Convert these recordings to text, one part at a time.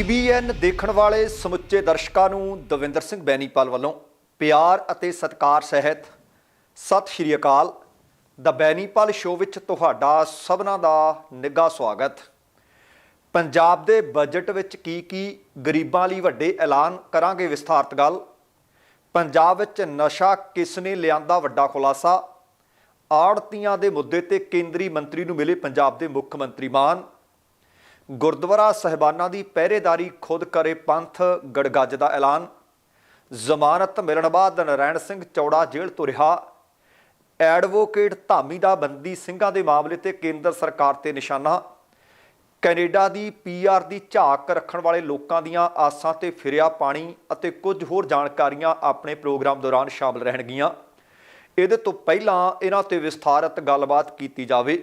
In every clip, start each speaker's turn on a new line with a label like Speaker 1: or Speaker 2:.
Speaker 1: ਪੀਬੀਐਨ ਦੇਖਣ ਵਾਲੇ ਸਮੁੱਚੇ ਦਰਸ਼ਕਾਂ ਨੂੰ ਦਵਿੰਦਰ ਸਿੰਘ ਬੈਨੀਪਾਲ ਵੱਲੋਂ ਪਿਆਰ ਅਤੇ ਸਤਿਕਾਰ ਸਹਿਤ ਸਤਿ ਸ਼੍ਰੀ ਅਕਾਲ। ਦਾ ਬੈਨੀਪਾਲ ਸ਼ੋਅ ਵਿੱਚ ਤੁਹਾਡਾ ਸਭਨਾਂ ਦਾ ਨਿੱਘਾ ਸਵਾਗਤ। ਪੰਜਾਬ ਦੇ ਬਜਟ ਵਿੱਚ ਕੀ ਕੀ ਗਰੀਬਾਂ ਲਈ ਵੱਡੇ ਐਲਾਨ ਕਰਾਂਗੇ ਵਿਸਥਾਰਤ ਗੱਲ। ਪੰਜਾਬ ਵਿੱਚ ਨਸ਼ਾ ਕਿਸ ਨੇ ਲਿਆਂਦਾ ਵੱਡਾ ਖੁਲਾਸਾ। ਆੜਤੀਆਂ ਦੇ ਮੁੱਦੇ ਤੇ ਕੇਂਦਰੀ ਮੰਤਰੀ ਨੂੰ ਮਿਲੇ ਪੰਜਾਬ ਦੇ ਮੁੱਖ ਮੰਤਰੀ ਮਾਨ। ਗੁਰਦੁਆਰਾ ਸਹਿਬਾਨਾਂ ਦੀ ਪਹਿਰੇਦਾਰੀ ਖੁਦ ਕਰੇ ਪੰਥ ਗੜਗੱਜ ਦਾ ਐਲਾਨ। ਜ਼ਮਾਨਤ ਮਿਲਣ ਬਾਅਦ ਨਰੈਣ ਸਿੰਘ ਚੌੜਾ ਜੇਲ੍ਹ ਤੋਂ ਰਿਹਾ। ਐਡਵੋਕੇਟ ਧਾਮੀ ਦਾ ਬੰਦੀ ਸਿੰਘਾਂ ਦੇ ਮਾਮਲੇ ਤੇ ਕੇਂਦਰ ਸਰਕਾਰ ਤੇ ਨਿਸ਼ਾਨਾ। ਕੈਨੇਡਾ ਦੀ ਪੀਆਰ ਦੀ ਝਾਕ ਰੱਖਣ ਵਾਲੇ ਲੋਕਾਂ ਦੀਆਂ ਆਸਾਂ ਤੇ ਫਿਰਿਆ ਪਾਣੀ ਅਤੇ ਕੁਝ ਹੋਰ ਜਾਣਕਾਰੀਆਂ ਆਪਣੇ ਪ੍ਰੋਗਰਾਮ ਦੌਰਾਨ ਸ਼ਾਮਲ ਰਹਿਣਗੀਆਂ। ਇਹਦੇ ਤੋਂ ਪਹਿਲਾਂ ਇਹਨਾਂ ਤੇ ਵਿਸਥਾਰਤ ਗੱਲਬਾਤ ਕੀਤੀ ਜਾਵੇ।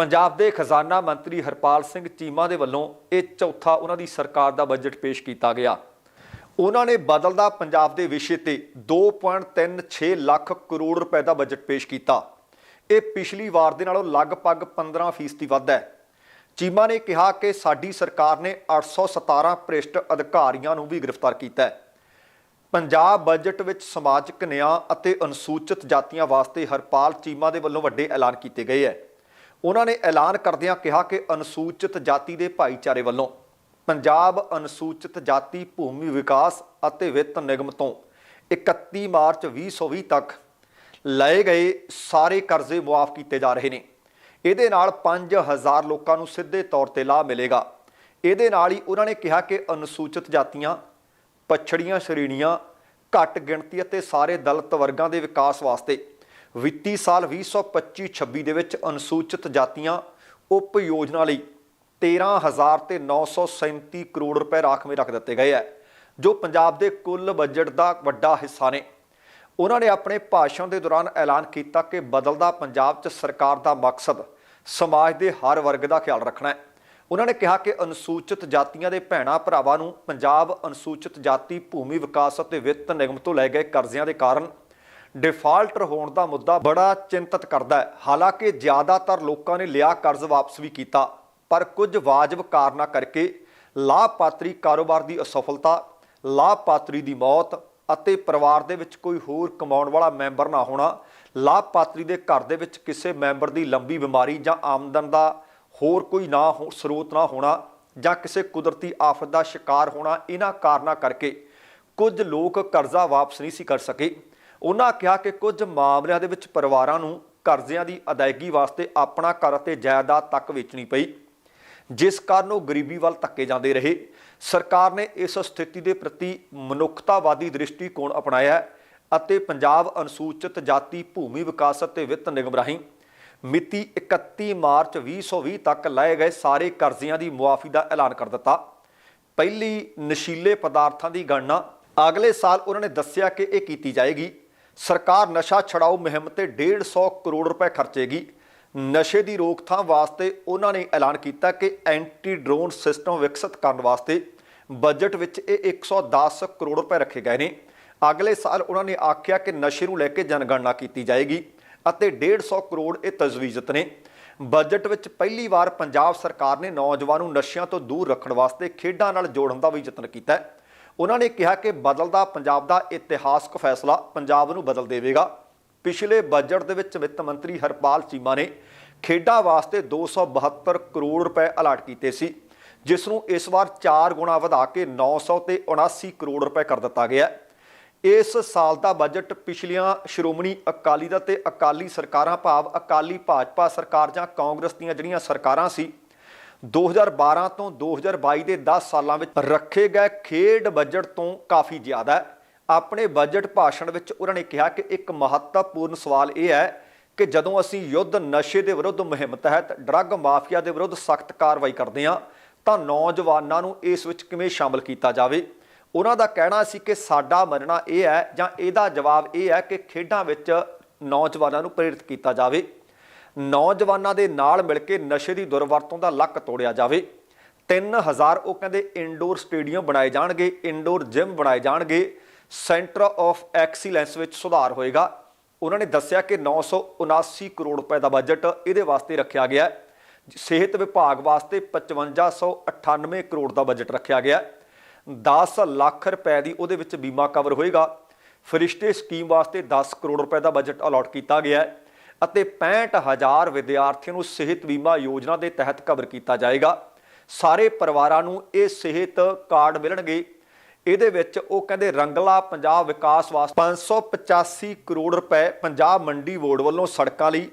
Speaker 1: ਪੰਜਾਬ ਦੇ ਖਜ਼ਾਨਾ ਮੰਤਰੀ ਹਰਪਾਲ ਸਿੰਘ ਚੀਮਾ ਦੇ ਵੱਲੋਂ ਇਹ ਚੌਥਾ ਉਹਨਾਂ ਦੀ ਸਰਕਾਰ ਦਾ ਬਜਟ ਪੇਸ਼ ਕੀਤਾ ਗਿਆ। ਉਹਨਾਂ ਨੇ ਬਦਲਦਾ ਪੰਜਾਬ ਦੇ ਵਿਸ਼ੇ ਤੇ 2.36 ਲੱਖ ਕਰੋੜ ਰੁਪਏ ਦਾ ਬਜਟ ਪੇਸ਼ ਕੀਤਾ। ਇਹ ਪਿਛਲੀ ਵਾਰ ਦੇ ਨਾਲੋਂ ਲਗਭਗ 15% ਵੱਧ ਹੈ। ਚੀਮਾ ਨੇ ਕਿਹਾ ਕਿ ਸਾਡੀ ਸਰਕਾਰ ਨੇ 817 ਭ੍ਰਿਸ਼ਟ ਅਧਿਕਾਰੀਆਂ ਨੂੰ ਵੀ ਗ੍ਰਿਫਤਾਰ ਕੀਤਾ ਹੈ। ਪੰਜਾਬ ਬਜਟ ਵਿੱਚ ਸਮਾਜਿਕ ਨਿਆਂ ਅਤੇ ਅਨੁਸੂਚਿਤ ਜਾਤੀਆਂ ਵਾਸਤੇ ਹਰਪਾਲ ਚੀਮਾ ਦੇ ਵੱਲੋਂ ਵੱਡੇ ਐਲਾਨ ਕੀਤੇ ਗਏ ਹੈ। ਉਹਨਾਂ ਨੇ ਐਲਾਨ ਕਰਦਿਆਂ ਕਿਹਾ ਕਿ ਅਨੁਸੂਚਿਤ ਜਾਤੀ ਦੇ ਭਾਈਚਾਰੇ ਵੱਲੋਂ ਪੰਜਾਬ ਅਨੁਸੂਚਿਤ ਜਾਤੀ ਭੂਮੀ ਵਿਕਾਸ ਅਤੇ ਵਿੱਤ ਨਿਗਮ ਤੋਂ 31 ਮਾਰਚ 2020 ਤੱਕ ਲਏ ਗਏ ਸਾਰੇ ਕਰਜ਼ੇ ਮੁਆਫ ਕੀਤੇ ਜਾ ਰਹੇ ਨੇ। ਇਹਦੇ ਨਾਲ 5000 ਲੋਕਾਂ ਨੂੰ ਸਿੱਧੇ ਤੌਰ ਤੇ ਲਾਭ ਮਿਲੇਗਾ। ਇਹਦੇ ਨਾਲ ਹੀ ਉਹਨਾਂ ਨੇ ਕਿਹਾ ਕਿ ਅਨੁਸੂਚਿਤ ਜਾਤੀਆਂ, ਪਛੜੀਆਂ ਸ਼੍ਰੇਣੀਆਂ, ਘੱਟ ਗਿਣਤੀ ਅਤੇ ਸਾਰੇ ਦਲਿਤ ਵਰਗਾਂ ਦੇ ਵਿਕਾਸ ਵਾਸਤੇ ਵਿੱਤੀ ਸਾਲ 2025-26 ਦੇ ਵਿੱਚ ਅਨੁਸੂਚਿਤ ਜਾਤੀਆਂ ਉਪ ਯੋਜਨਾ ਲਈ 13000 ਤੇ 937 ਕਰੋੜ ਰੁਪਏ ਰਾਖਵੇਂ ਰੱਖ ਦਿੱਤੇ ਗਏ ਹੈ, ਜੋ ਪੰਜਾਬ ਦੇ ਕੁੱਲ ਬਜਟ ਦਾ ਵੱਡਾ ਹਿੱਸਾ ਨੇ। ਉਹਨਾਂ ਨੇ ਆਪਣੇ ਭਾਸ਼ਣ ਦੇ ਦੌਰਾਨ ਐਲਾਨ ਕੀਤਾ ਕਿ ਬਦਲਦਾ ਪੰਜਾਬ 'ਚ ਸਰਕਾਰ ਦਾ ਮਕਸਦ ਸਮਾਜ ਦੇ ਹਰ ਵਰਗ ਦਾ ਖਿਆਲ ਰੱਖਣਾ ਹੈ। ਉਹਨਾਂ ਨੇ ਕਿਹਾ ਕਿ ਅਨੁਸੂਚਿਤ ਜਾਤੀਆਂ ਦੇ ਭੈਣਾ ਭਰਾਵਾਂ ਨੂੰ ਪੰਜਾਬ ਅਨੁਸੂਚਿਤ ਜਾਤੀ, ਭੂਮੀ ਵਿਕਾਸ ਅਤੇ ਵਿੱਤ ਨਿਗਮ ਤੋਂ ਲਏ ਗਏ ਕਰਜ਼ਿਆਂ ਦੇ ਕਾਰਨ ਡਿਫਾਲਟਰ ਹੋਣ ਦਾ ਮੁੱਦਾ ਬੜਾ ਚਿੰਤਤ ਕਰਦਾ ਹੈ। ਹਾਲਾਂਕਿ ਜ਼ਿਆਦਾਤਰ ਲੋਕਾਂ ਨੇ ਲਿਆ ਕਰਜ਼ ਵਾਪਸ ਵੀ ਕੀਤਾ, ਪਰ ਕੁਝ ਵਾਜਬ ਕਾਰਨਾਂ ਕਰਕੇ ਲਾਭਪਾਤਰੀ ਕਾਰੋਬਾਰ ਦੀ ਅਸਫਲਤਾ, ਲਾਭਪਾਤਰੀ ਦੀ ਮੌਤ ਅਤੇ ਪਰਿਵਾਰ ਦੇ ਵਿੱਚ ਕੋਈ ਹੋਰ ਕਮਾਉਣ ਵਾਲਾ ਮੈਂਬਰ ਨਾ ਹੋਣਾ, ਲਾਭਪਾਤਰੀ ਦੇ ਘਰ ਦੇ ਵਿੱਚ ਕਿਸੇ ਮੈਂਬਰ ਦੀ ਲੰਬੀ ਬਿਮਾਰੀ ਜਾਂ ਆਮਦਨ ਦਾ ਹੋਰ ਕੋਈ ਨਾ ਹੋ, ਸਰੋਤ ਨਾ ਹੋਣਾ ਜਾਂ ਕਿਸੇ ਕੁਦਰਤੀ ਆਫਤ ਦਾ ਸ਼ਿਕਾਰ ਹੋਣਾ ਇਹਨਾਂ ਕਾਰਨਾਂ ਕਰਕੇ ਕੁਝ ਲੋਕ ਕਰਜ਼ਾ ਵਾਪਸ ਨਹੀਂ ਸੀ ਕਰ ਸਕੇ। ਉਹਨਾਂ ਕਿਹਾ ਕਿ ਕੁਝ ਮਾਮਲਿਆਂ ਦੇ ਵਿੱਚ ਪਰਿਵਾਰਾਂ ਨੂੰ ਕਰਜ਼ਿਆਂ ਦੀ ਅਦਾਇਗੀ ਵਾਸਤੇ ਆਪਣਾ ਘਰ ਅਤੇ ਜਾਇਦਾਦ ਤੱਕ ਵੇਚਣੀ ਪਈ, ਜਿਸ ਕਾਰਨ ਉਹ ਗਰੀਬੀ ਵੱਲ ਧੱਕੇ ਜਾਂਦੇ ਰਹੇ। ਸਰਕਾਰ ਨੇ ਇਸ ਸਥਿਤੀ ਦੇ ਪ੍ਰਤੀ ਮਨੁੱਖਤਾਵਾਦੀ ਦ੍ਰਿਸ਼ਟੀਕੋਣ ਅਪਣਾਇਆ ਅਤੇ ਪੰਜਾਬ ਅਨੁਸੂਚਿਤ ਜਾਤੀ ਭੂਮੀ ਵਿਕਾਸ ਅਤੇ ਵਿੱਤ ਨਿਗਮ ਰਾਹੀਂ ਮਿਤੀ 31 ਮਾਰਚ 2020 ਤੱਕ ਲਏ ਗਏ ਸਾਰੇ ਕਰਜ਼ਿਆਂ ਦੀ ਮੁਆਫੀ ਦਾ ਐਲਾਨ ਕਰ ਦਿੱਤਾ। ਪਹਿਲੀ ਨਸ਼ੀਲੇ ਪਦਾਰਥਾਂ ਦੀ ਗਣਨਾ ਅਗਲੇ ਸਾਲ ਉਹਨਾਂ ਨੇ ਦੱਸਿਆ ਕਿ ਇਹ ਕੀਤੀ ਜਾਏਗੀ। ਸਰਕਾਰ ਨਸ਼ਾ ਛਡਾਓ ਮੁਹਿੰਮ ਤੇ 150 ਕਰੋੜ ਰੁਪਏ ਖਰਚੇਗੀ। ਨਸ਼ੇ ਦੀ ਰੋਕਥਾਮ ਵਾਸਤੇ ਉਹਨਾਂ ਨੇ ਐਲਾਨ ਕੀਤਾ ਕਿ ਐਂਟੀ ਡਰੋਨ ਸਿਸਟਮ ਵਿਕਸਿਤ ਕਰਨ ਵਾਸਤੇ ਬਜਟ ਵਿੱਚ ਇਹ 110 ਕਰੋੜ ਰੁਪਏ ਰੱਖੇ ਗਏ ਨੇ। ਅਗਲੇ ਸਾਲ ਉਹਨਾਂ ਨੇ ਆਖਿਆ ਕਿ ਨਸ਼ੇ ਨੂੰ ਲੈ ਕੇ ਜਨਗਣਨਾ ਕੀਤੀ ਜਾਏਗੀ ਅਤੇ 150 ਕਰੋੜ ਇਹ ਤਜਵੀਜ਼ਤ ਨੇ। ਬਜਟ ਵਿੱਚ ਪਹਿਲੀ ਵਾਰ ਪੰਜਾਬ ਸਰਕਾਰ ਨੇ ਨੌਜਵਾਨ ਨੂੰ ਨਸ਼ਿਆਂ ਤੋਂ ਦੂਰ ਰੱਖਣ ਵਾਸਤੇ ਖੇਡਾਂ ਨਾਲ ਜੋੜਨ ਦਾ ਵੀ ਯਤਨ ਕੀਤਾ ਹੈ। ਉਹਨਾਂ ਨੇ ਕਿਹਾ ਕਿ ਬਦਲਦਾ ਪੰਜਾਬ ਦਾ ਇਤਿਹਾਸਕ ਫੈਸਲਾ ਪੰਜਾਬ ਨੂੰ ਬਦਲ ਦੇਵੇਗਾ। ਪਿਛਲੇ ਬਜਟ ਦੇ ਵਿੱਚ ਵਿੱਤ ਮੰਤਰੀ ਹਰਪਾਲ ਚੀਮਾ ਨੇ ਖੇਡਾਂ ਵਾਸਤੇ 272 ਕਰੋੜ ਰੁਪਏ ਅਲਾਟ ਕੀਤੇ ਸੀ, ਜਿਸ ਨੂੰ ਇਸ ਵਾਰ 4 ਗੁਣਾ ਵਧਾ ਕੇ 900 ਤੇ 79 ਕਰੋੜ ਰੁਪਏ ਕਰ ਦਿੱਤਾ ਗਿਆ ਇਸ ਸਾਲ ਦਾ ਬਜਟ ਪਿਛਲੀਆਂ ਸ਼੍ਰੋਮਣੀ ਅਕਾਲੀ ਦਲ ਤੇ ਅਕਾਲੀ ਸਰਕਾਰਾਂ ਭਾਵ ਅਕਾਲੀ ਭਾਜਪਾ ਸਰਕਾਰ ਜਾਂ ਕਾਂਗਰਸ ਦੀਆਂ ਜਿਹੜੀਆਂ ਸਰਕਾਰਾਂ ਸੀ 2012 ਤੋਂ 2022 ਦੇ 10 ਸਾਲਾਂ ਵਿੱਚ ਰੱਖੇ ਗਏ ਖੇਡ ਬਜਟ ਤੋਂ ਕਾਫੀ ਜ਼ਿਆਦਾ ਹੈ। ਆਪਣੇ ਬਜਟ ਭਾਸ਼ਣ ਵਿੱਚ ਉਹਨਾਂ ਨੇ ਕਿਹਾ ਕਿ ਇੱਕ ਮਹੱਤਵਪੂਰਨ ਸਵਾਲ ਇਹ ਹੈ ਕਿ ਜਦੋਂ ਅਸੀਂ ਯੁੱਧ ਨਸ਼ੇ ਦੇ ਵਿਰੁੱਧ ਮੁਹਿੰਮ ਤਹਿਤ ਡਰੱਗ ਮਾਫੀਆ ਦੇ ਵਿਰੁੱਧ ਸਖਤ ਕਾਰਵਾਈ ਕਰਦੇ ਹਾਂ, ਤਾਂ ਨੌਜਵਾਨਾਂ ਨੂੰ ਇਸ ਵਿੱਚ ਕਿਵੇਂ ਸ਼ਾਮਲ ਕੀਤਾ ਜਾਵੇ? ਉਹਨਾਂ ਦਾ ਕਹਿਣਾ ਸੀ ਕਿ ਸਾਡਾ ਮੰਨਣਾ ਇਹ ਹੈ ਜਾਂ ਇਹਦਾ ਜਵਾਬ ਇਹ ਹੈ ਕਿ ਖੇਡਾਂ ਵਿੱਚ ਨੌਜਵਾਨਾਂ ਨੂੰ ਪ੍ਰੇਰਿਤ ਕੀਤਾ ਜਾਵੇ। ਨੌਜਵਾਨਾਂ ਦੇ ਨਾਲ ਮਿਲ ਕੇ ਨਸ਼ੇ ਦੀ ਦੁਰਵਰਤੋਂ ਦਾ ਲੱਕ ਤੋੜਿਆ ਜਾਵੇ। 3000 ਉਹ ਕਹਿੰਦੇ ਇਨਡੋਰ ਸਟੇਡੀਅਮ ਬਣਾਏ ਜਾਣਗੇ ਇਨਡੋਰ ਜਿਮ ਬਣਾਏ ਜਾਣਗੇ। ਸੈਂਟਰ ਆਫ ਐਕਸੀਲੈਂਸ ਵਿੱਚ ਸੁਧਾਰ ਹੋਏਗਾ। ਉਹਨਾਂ ਨੇ ਦੱਸਿਆ ਕਿ 979 ਕਰੋੜ ਰੁਪਏ ਦਾ ਬਜਟ ਇਹਦੇ ਵਾਸਤੇ ਰੱਖਿਆ ਗਿਆ ਹੈ। ਸਿਹਤ ਵਿਭਾਗ ਵਾਸਤੇ 5598 ਕਰੋੜ ਦਾ ਬਜਟ ਰੱਖਿਆ ਗਿਆ ਹੈ। 10 ਲੱਖ ਰੁਪਏ ਦੀ ਉਹਦੇ ਵਿੱਚ ਬੀਮਾ ਕਵਰ ਹੋਏਗਾ। ਫਰਿਸ਼ਤੇ ਸਕੀਮ ਵਾਸਤੇ 10 ਕਰੋੜ ਰੁਪਏ ਦਾ ਬਜਟ ਅਲਾਟ ਕੀਤਾ ਗਿਆ ਹੈ। ਅਤੇ 65000 ਵਿਦਿਆਰਥੀਆਂ ਨੂੰ ਸਿਹਤ ਬੀਮਾ ਯੋਜਨਾ ਦੇ ਤਹਿਤ ਕਵਰ ਕੀਤਾ ਜਾਏਗਾ। ਸਾਰੇ ਪਰਿਵਾਰਾਂ ਨੂੰ ਇਹ ਸਿਹਤ ਕਾਰਡ ਮਿਲਣਗੇ। ਇਹਦੇ ਵਿੱਚ ਉਹ ਕਹਿੰਦੇ ਰੰਗਲਾ ਪੰਜਾਬ ਵਿਕਾਸ ਵਾਸਤੇ 585 ਕਰੋੜ ਰੁਪਏ ਪੰਜਾਬ ਮੰਡੀ ਬੋਰਡ ਵੱਲੋਂ ਸੜਕਾਂ ਲਈ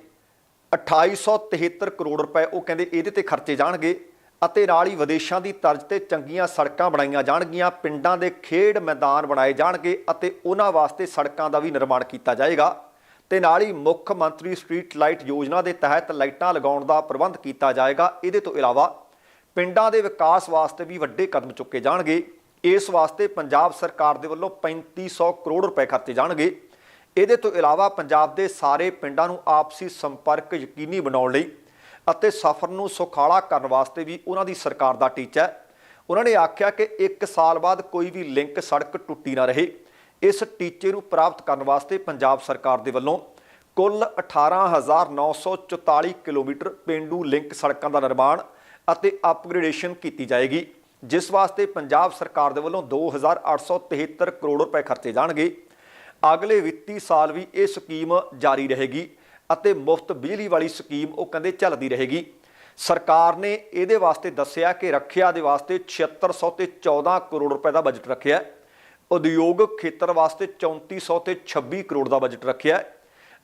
Speaker 1: 2873 ਕਰੋੜ ਰੁਪਏ ਉਹ ਕਹਿੰਦੇ ਇਹਦੇ ਤੇ ਖਰਚੇ ਜਾਣਗੇ ਅਤੇ ਨਾਲ ਹੀ ਵਿਦੇਸ਼ਾਂ ਦੀ ਤਰਜ਼ ਤੇ ਚੰਗੀਆਂ ਸੜਕਾਂ ਬਣਾਈਆਂ ਜਾਣਗੀਆਂ, ਪਿੰਡਾਂ ਦੇ ਖੇਡ ਮੈਦਾਨ ਬਣਾਏ ਜਾਣਗੇ ਅਤੇ ਉਹਨਾਂ ਵਾਸਤੇ ਸੜਕਾਂ ਦਾ ਵੀ ਨਿਰਮਾਣ ਕੀਤਾ ਜਾਏਗਾ। ਤੇ ਨਾਲ ਹੀ ਮੁੱਖ ਮੰਤਰੀ ਸਟਰੀਟ ਲਾਈਟ ਯੋਜਨਾ ਦੇ ਤਹਿਤ ਲਾਈਟਾਂ ਲਗਾਉਣ ਦਾ ਪ੍ਰਬੰਧ ਕੀਤਾ ਜਾਏਗਾ। ਇਹਦੇ ਤੋਂ ਇਲਾਵਾ ਪਿੰਡਾਂ ਦੇ ਵਿਕਾਸ ਵਾਸਤੇ ਵੀ ਵੱਡੇ ਕਦਮ ਚੁੱਕੇ ਜਾਣਗੇ। ਇਸ ਵਾਸਤੇ ਪੰਜਾਬ ਸਰਕਾਰ ਦੇ ਵੱਲੋਂ 3500 ਕਰੋੜ ਰੁਪਏ ਖਰਚੇ ਜਾਣਗੇ। ਇਹਦੇ ਤੋਂ ਇਲਾਵਾ ਪੰਜਾਬ ਦੇ ਸਾਰੇ ਪਿੰਡਾਂ ਨੂੰ ਆਪਸੀ ਸੰਪਰਕ ਯਕੀਨੀ ਬਣਾਉਣ ਲਈ ਅਤੇ ਸਫ਼ਰ ਨੂੰ ਸੁਖਾਲਾ ਕਰਨ ਵਾਸਤੇ ਵੀ ਉਹਨਾਂ ਦੀ ਸਰਕਾਰ ਦਾ ਟੀਚਾ ਹੈ। ਉਹਨਾਂ ਨੇ ਆਖਿਆ ਕਿ 1 ਸਾਲ ਬਾਅਦ ਕੋਈ ਵੀ ਲਿੰਕ ਸੜਕ ਟੁੱਟੀ ਨਾ ਰਹੇ। ਇਸ ਟੀਚੇ ਨੂੰ ਪ੍ਰਾਪਤ ਕਰਨ ਵਾਸਤੇ ਪੰਜਾਬ ਸਰਕਾਰ ਦੇ ਵੱਲੋਂ ਕੁੱਲ 18944 ਕਿਲੋਮੀਟਰ ਪਿੰਡੂ ਲਿੰਕ ਸੜਕਾਂ ਦਾ ਨਿਰਮਾਣ ਅਤੇ ਅਪਗ੍ਰੇਡੇਸ਼ਨ ਕੀਤੀ ਜਾਏਗੀ, ਜਿਸ ਵਾਸਤੇ ਪੰਜਾਬ ਸਰਕਾਰ ਦੇ ਵੱਲੋਂ 2873 ਕਰੋੜ ਰੁਪਏ ਖਰਚੇ ਜਾਣਗੇ। ਅਗਲੇ ਵਿੱਤੀ ਸਾਲ ਵੀ ਇਹ ਸਕੀਮ ਜਾਰੀ ਰਹੇਗੀ ਅਤੇ ਮੁਫਤ ਬਿਜਲੀ ਵਾਲੀ ਸਕੀਮ ਉਹ ਕਹਿੰਦੇ ਚੱਲਦੀ ਰਹੇਗੀ। ਸਰਕਾਰ ਨੇ ਇਹਦੇ ਵਾਸਤੇ ਦੱਸਿਆ ਕਿ ਰੱਖਿਆ ਦੇ ਵਾਸਤੇ 7600 ਤੇ 14 ਕਰੋੜ ਰੁਪਏ ਦਾ ਬਜਟ ਰੱਖਿਆ ਉਦਯੋਗਿਕ ਖੇਤਰ ਵਾਸਤੇ 3400 ਤੇ 26 ਕਰੋੜ ਦਾ ਬਜਟ ਰੱਖਿਆ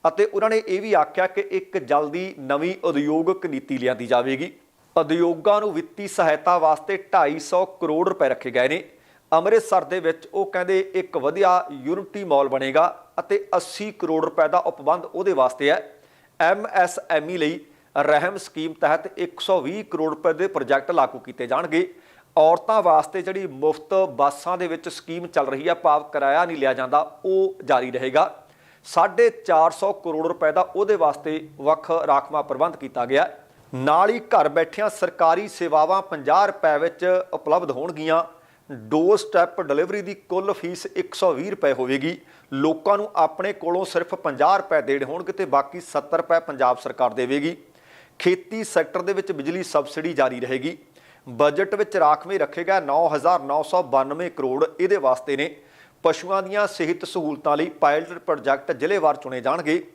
Speaker 1: ਅਤੇ ਉਹਨਾਂ ਨੇ ਇਹ ਵੀ ਆਖਿਆ ਕਿ ਇੱਕ ਜਲਦੀ ਨਵੀਂ ਉਦਯੋਗਿਕ ਨੀਤੀ ਲਿਆਂਦੀ ਜਾਵੇਗੀ। ਉਦਯੋਗਾਂ ਨੂੰ ਵਿੱਤੀ ਸਹਾਇਤਾ ਵਾਸਤੇ 250 ਕਰੋੜ ਰੁਪਏ ਰੱਖੇ ਗਏ ਨੇ। ਅੰਮ੍ਰਿਤਸਰ ਦੇ ਵਿੱਚ ਉਹ ਕਹਿੰਦੇ ਇੱਕ ਵਧੀਆ ਯੂਨਿਟੀ ਮਾਲ ਬਣੇਗਾ ਅਤੇ 80 ਕਰੋੜ ਰੁਪਏ ਦਾ ਉਪਬੰਧ ਉਹਦੇ ਵਾਸਤੇ ਹੈ। ਐਮਐਸਐਮਈ ਲਈ ਰਹਿਮ ਸਕੀਮ ਤਹਿਤ 120 ਕਰੋੜ ਰੁਪਏ ਦੇ ਪ੍ਰੋਜੈਕਟ ਲਾਗੂ ਕੀਤੇ ਜਾਣਗੇ। ਔਰਤਾਂ ਵਾਸਤੇ ਜਿਹੜੀ ਮੁਫਤ ਬੱਸਾਂ ਦੇ ਵਿੱਚ ਸਕੀਮ ਚੱਲ ਰਹੀ ਹੈ ਭਾਵ ਕਿਰਾਇਆ ਨਹੀਂ ਲਿਆ ਜਾਂਦਾ, ਉਹ ਜਾਰੀ ਰਹੇਗਾ। 450 ਕਰੋੜ ਰੁਪਏ ਦਾ ਉਹਦੇ ਵਾਸਤੇ ਵੱਖ ਰਾਖਵਾ ਪ੍ਰਬੰਧ ਕੀਤਾ ਗਿਆ। ਨਾਲ ਹੀ ਘਰ ਬੈਠਿਆਂ ਸਰਕਾਰੀ ਸੇਵਾਵਾਂ 50 ਰੁਪਏ ਵਿੱਚ ਉਪਲਬਧ ਹੋਣਗੀਆਂ। ਡੋਰ ਸਟੈਪ ਡਿਲੀਵਰੀ ਦੀ ਕੁੱਲ ਫੀਸ 120 ਰੁਪਏ ਹੋਵੇਗੀ। ਲੋਕਾਂ ਨੂੰ ਆਪਣੇ ਕੋਲੋਂ ਸਿਰਫ 50 ਰੁਪਏ ਦੇਣ ਹੋਣਗੇ ਤੇ ਬਾਕੀ 70 ਰੁਪਏ ਪੰਜਾਬ ਸਰਕਾਰ ਦੇਵੇਗੀ। ਖੇਤੀ ਸੈਕਟਰ ਦੇ ਵਿੱਚ ਬਿਜਲੀ ਸਬਸਿਡੀ ਜਾਰੀ ਰਹੇਗੀ। ਬਜਟ ਵਿੱਚ ਰਾਖਵੇਂ ਰੱਖੇਗਾ 9992 ਕਰੋੜ ਇਹਦੇ ਵਾਸਤੇ ਨੇ। ਪਸ਼ੂਆਂ ਦੀਆਂ ਸਿਹਤ ਸਹੂਲਤਾਂ ਲਈ ਪਾਇਲਟ ਪ੍ਰੋਜੈਕਟ ਜ਼ਿਲ੍ਹੇਵਾਰ ਚੁਣੇ ਜਾਣਗੇ।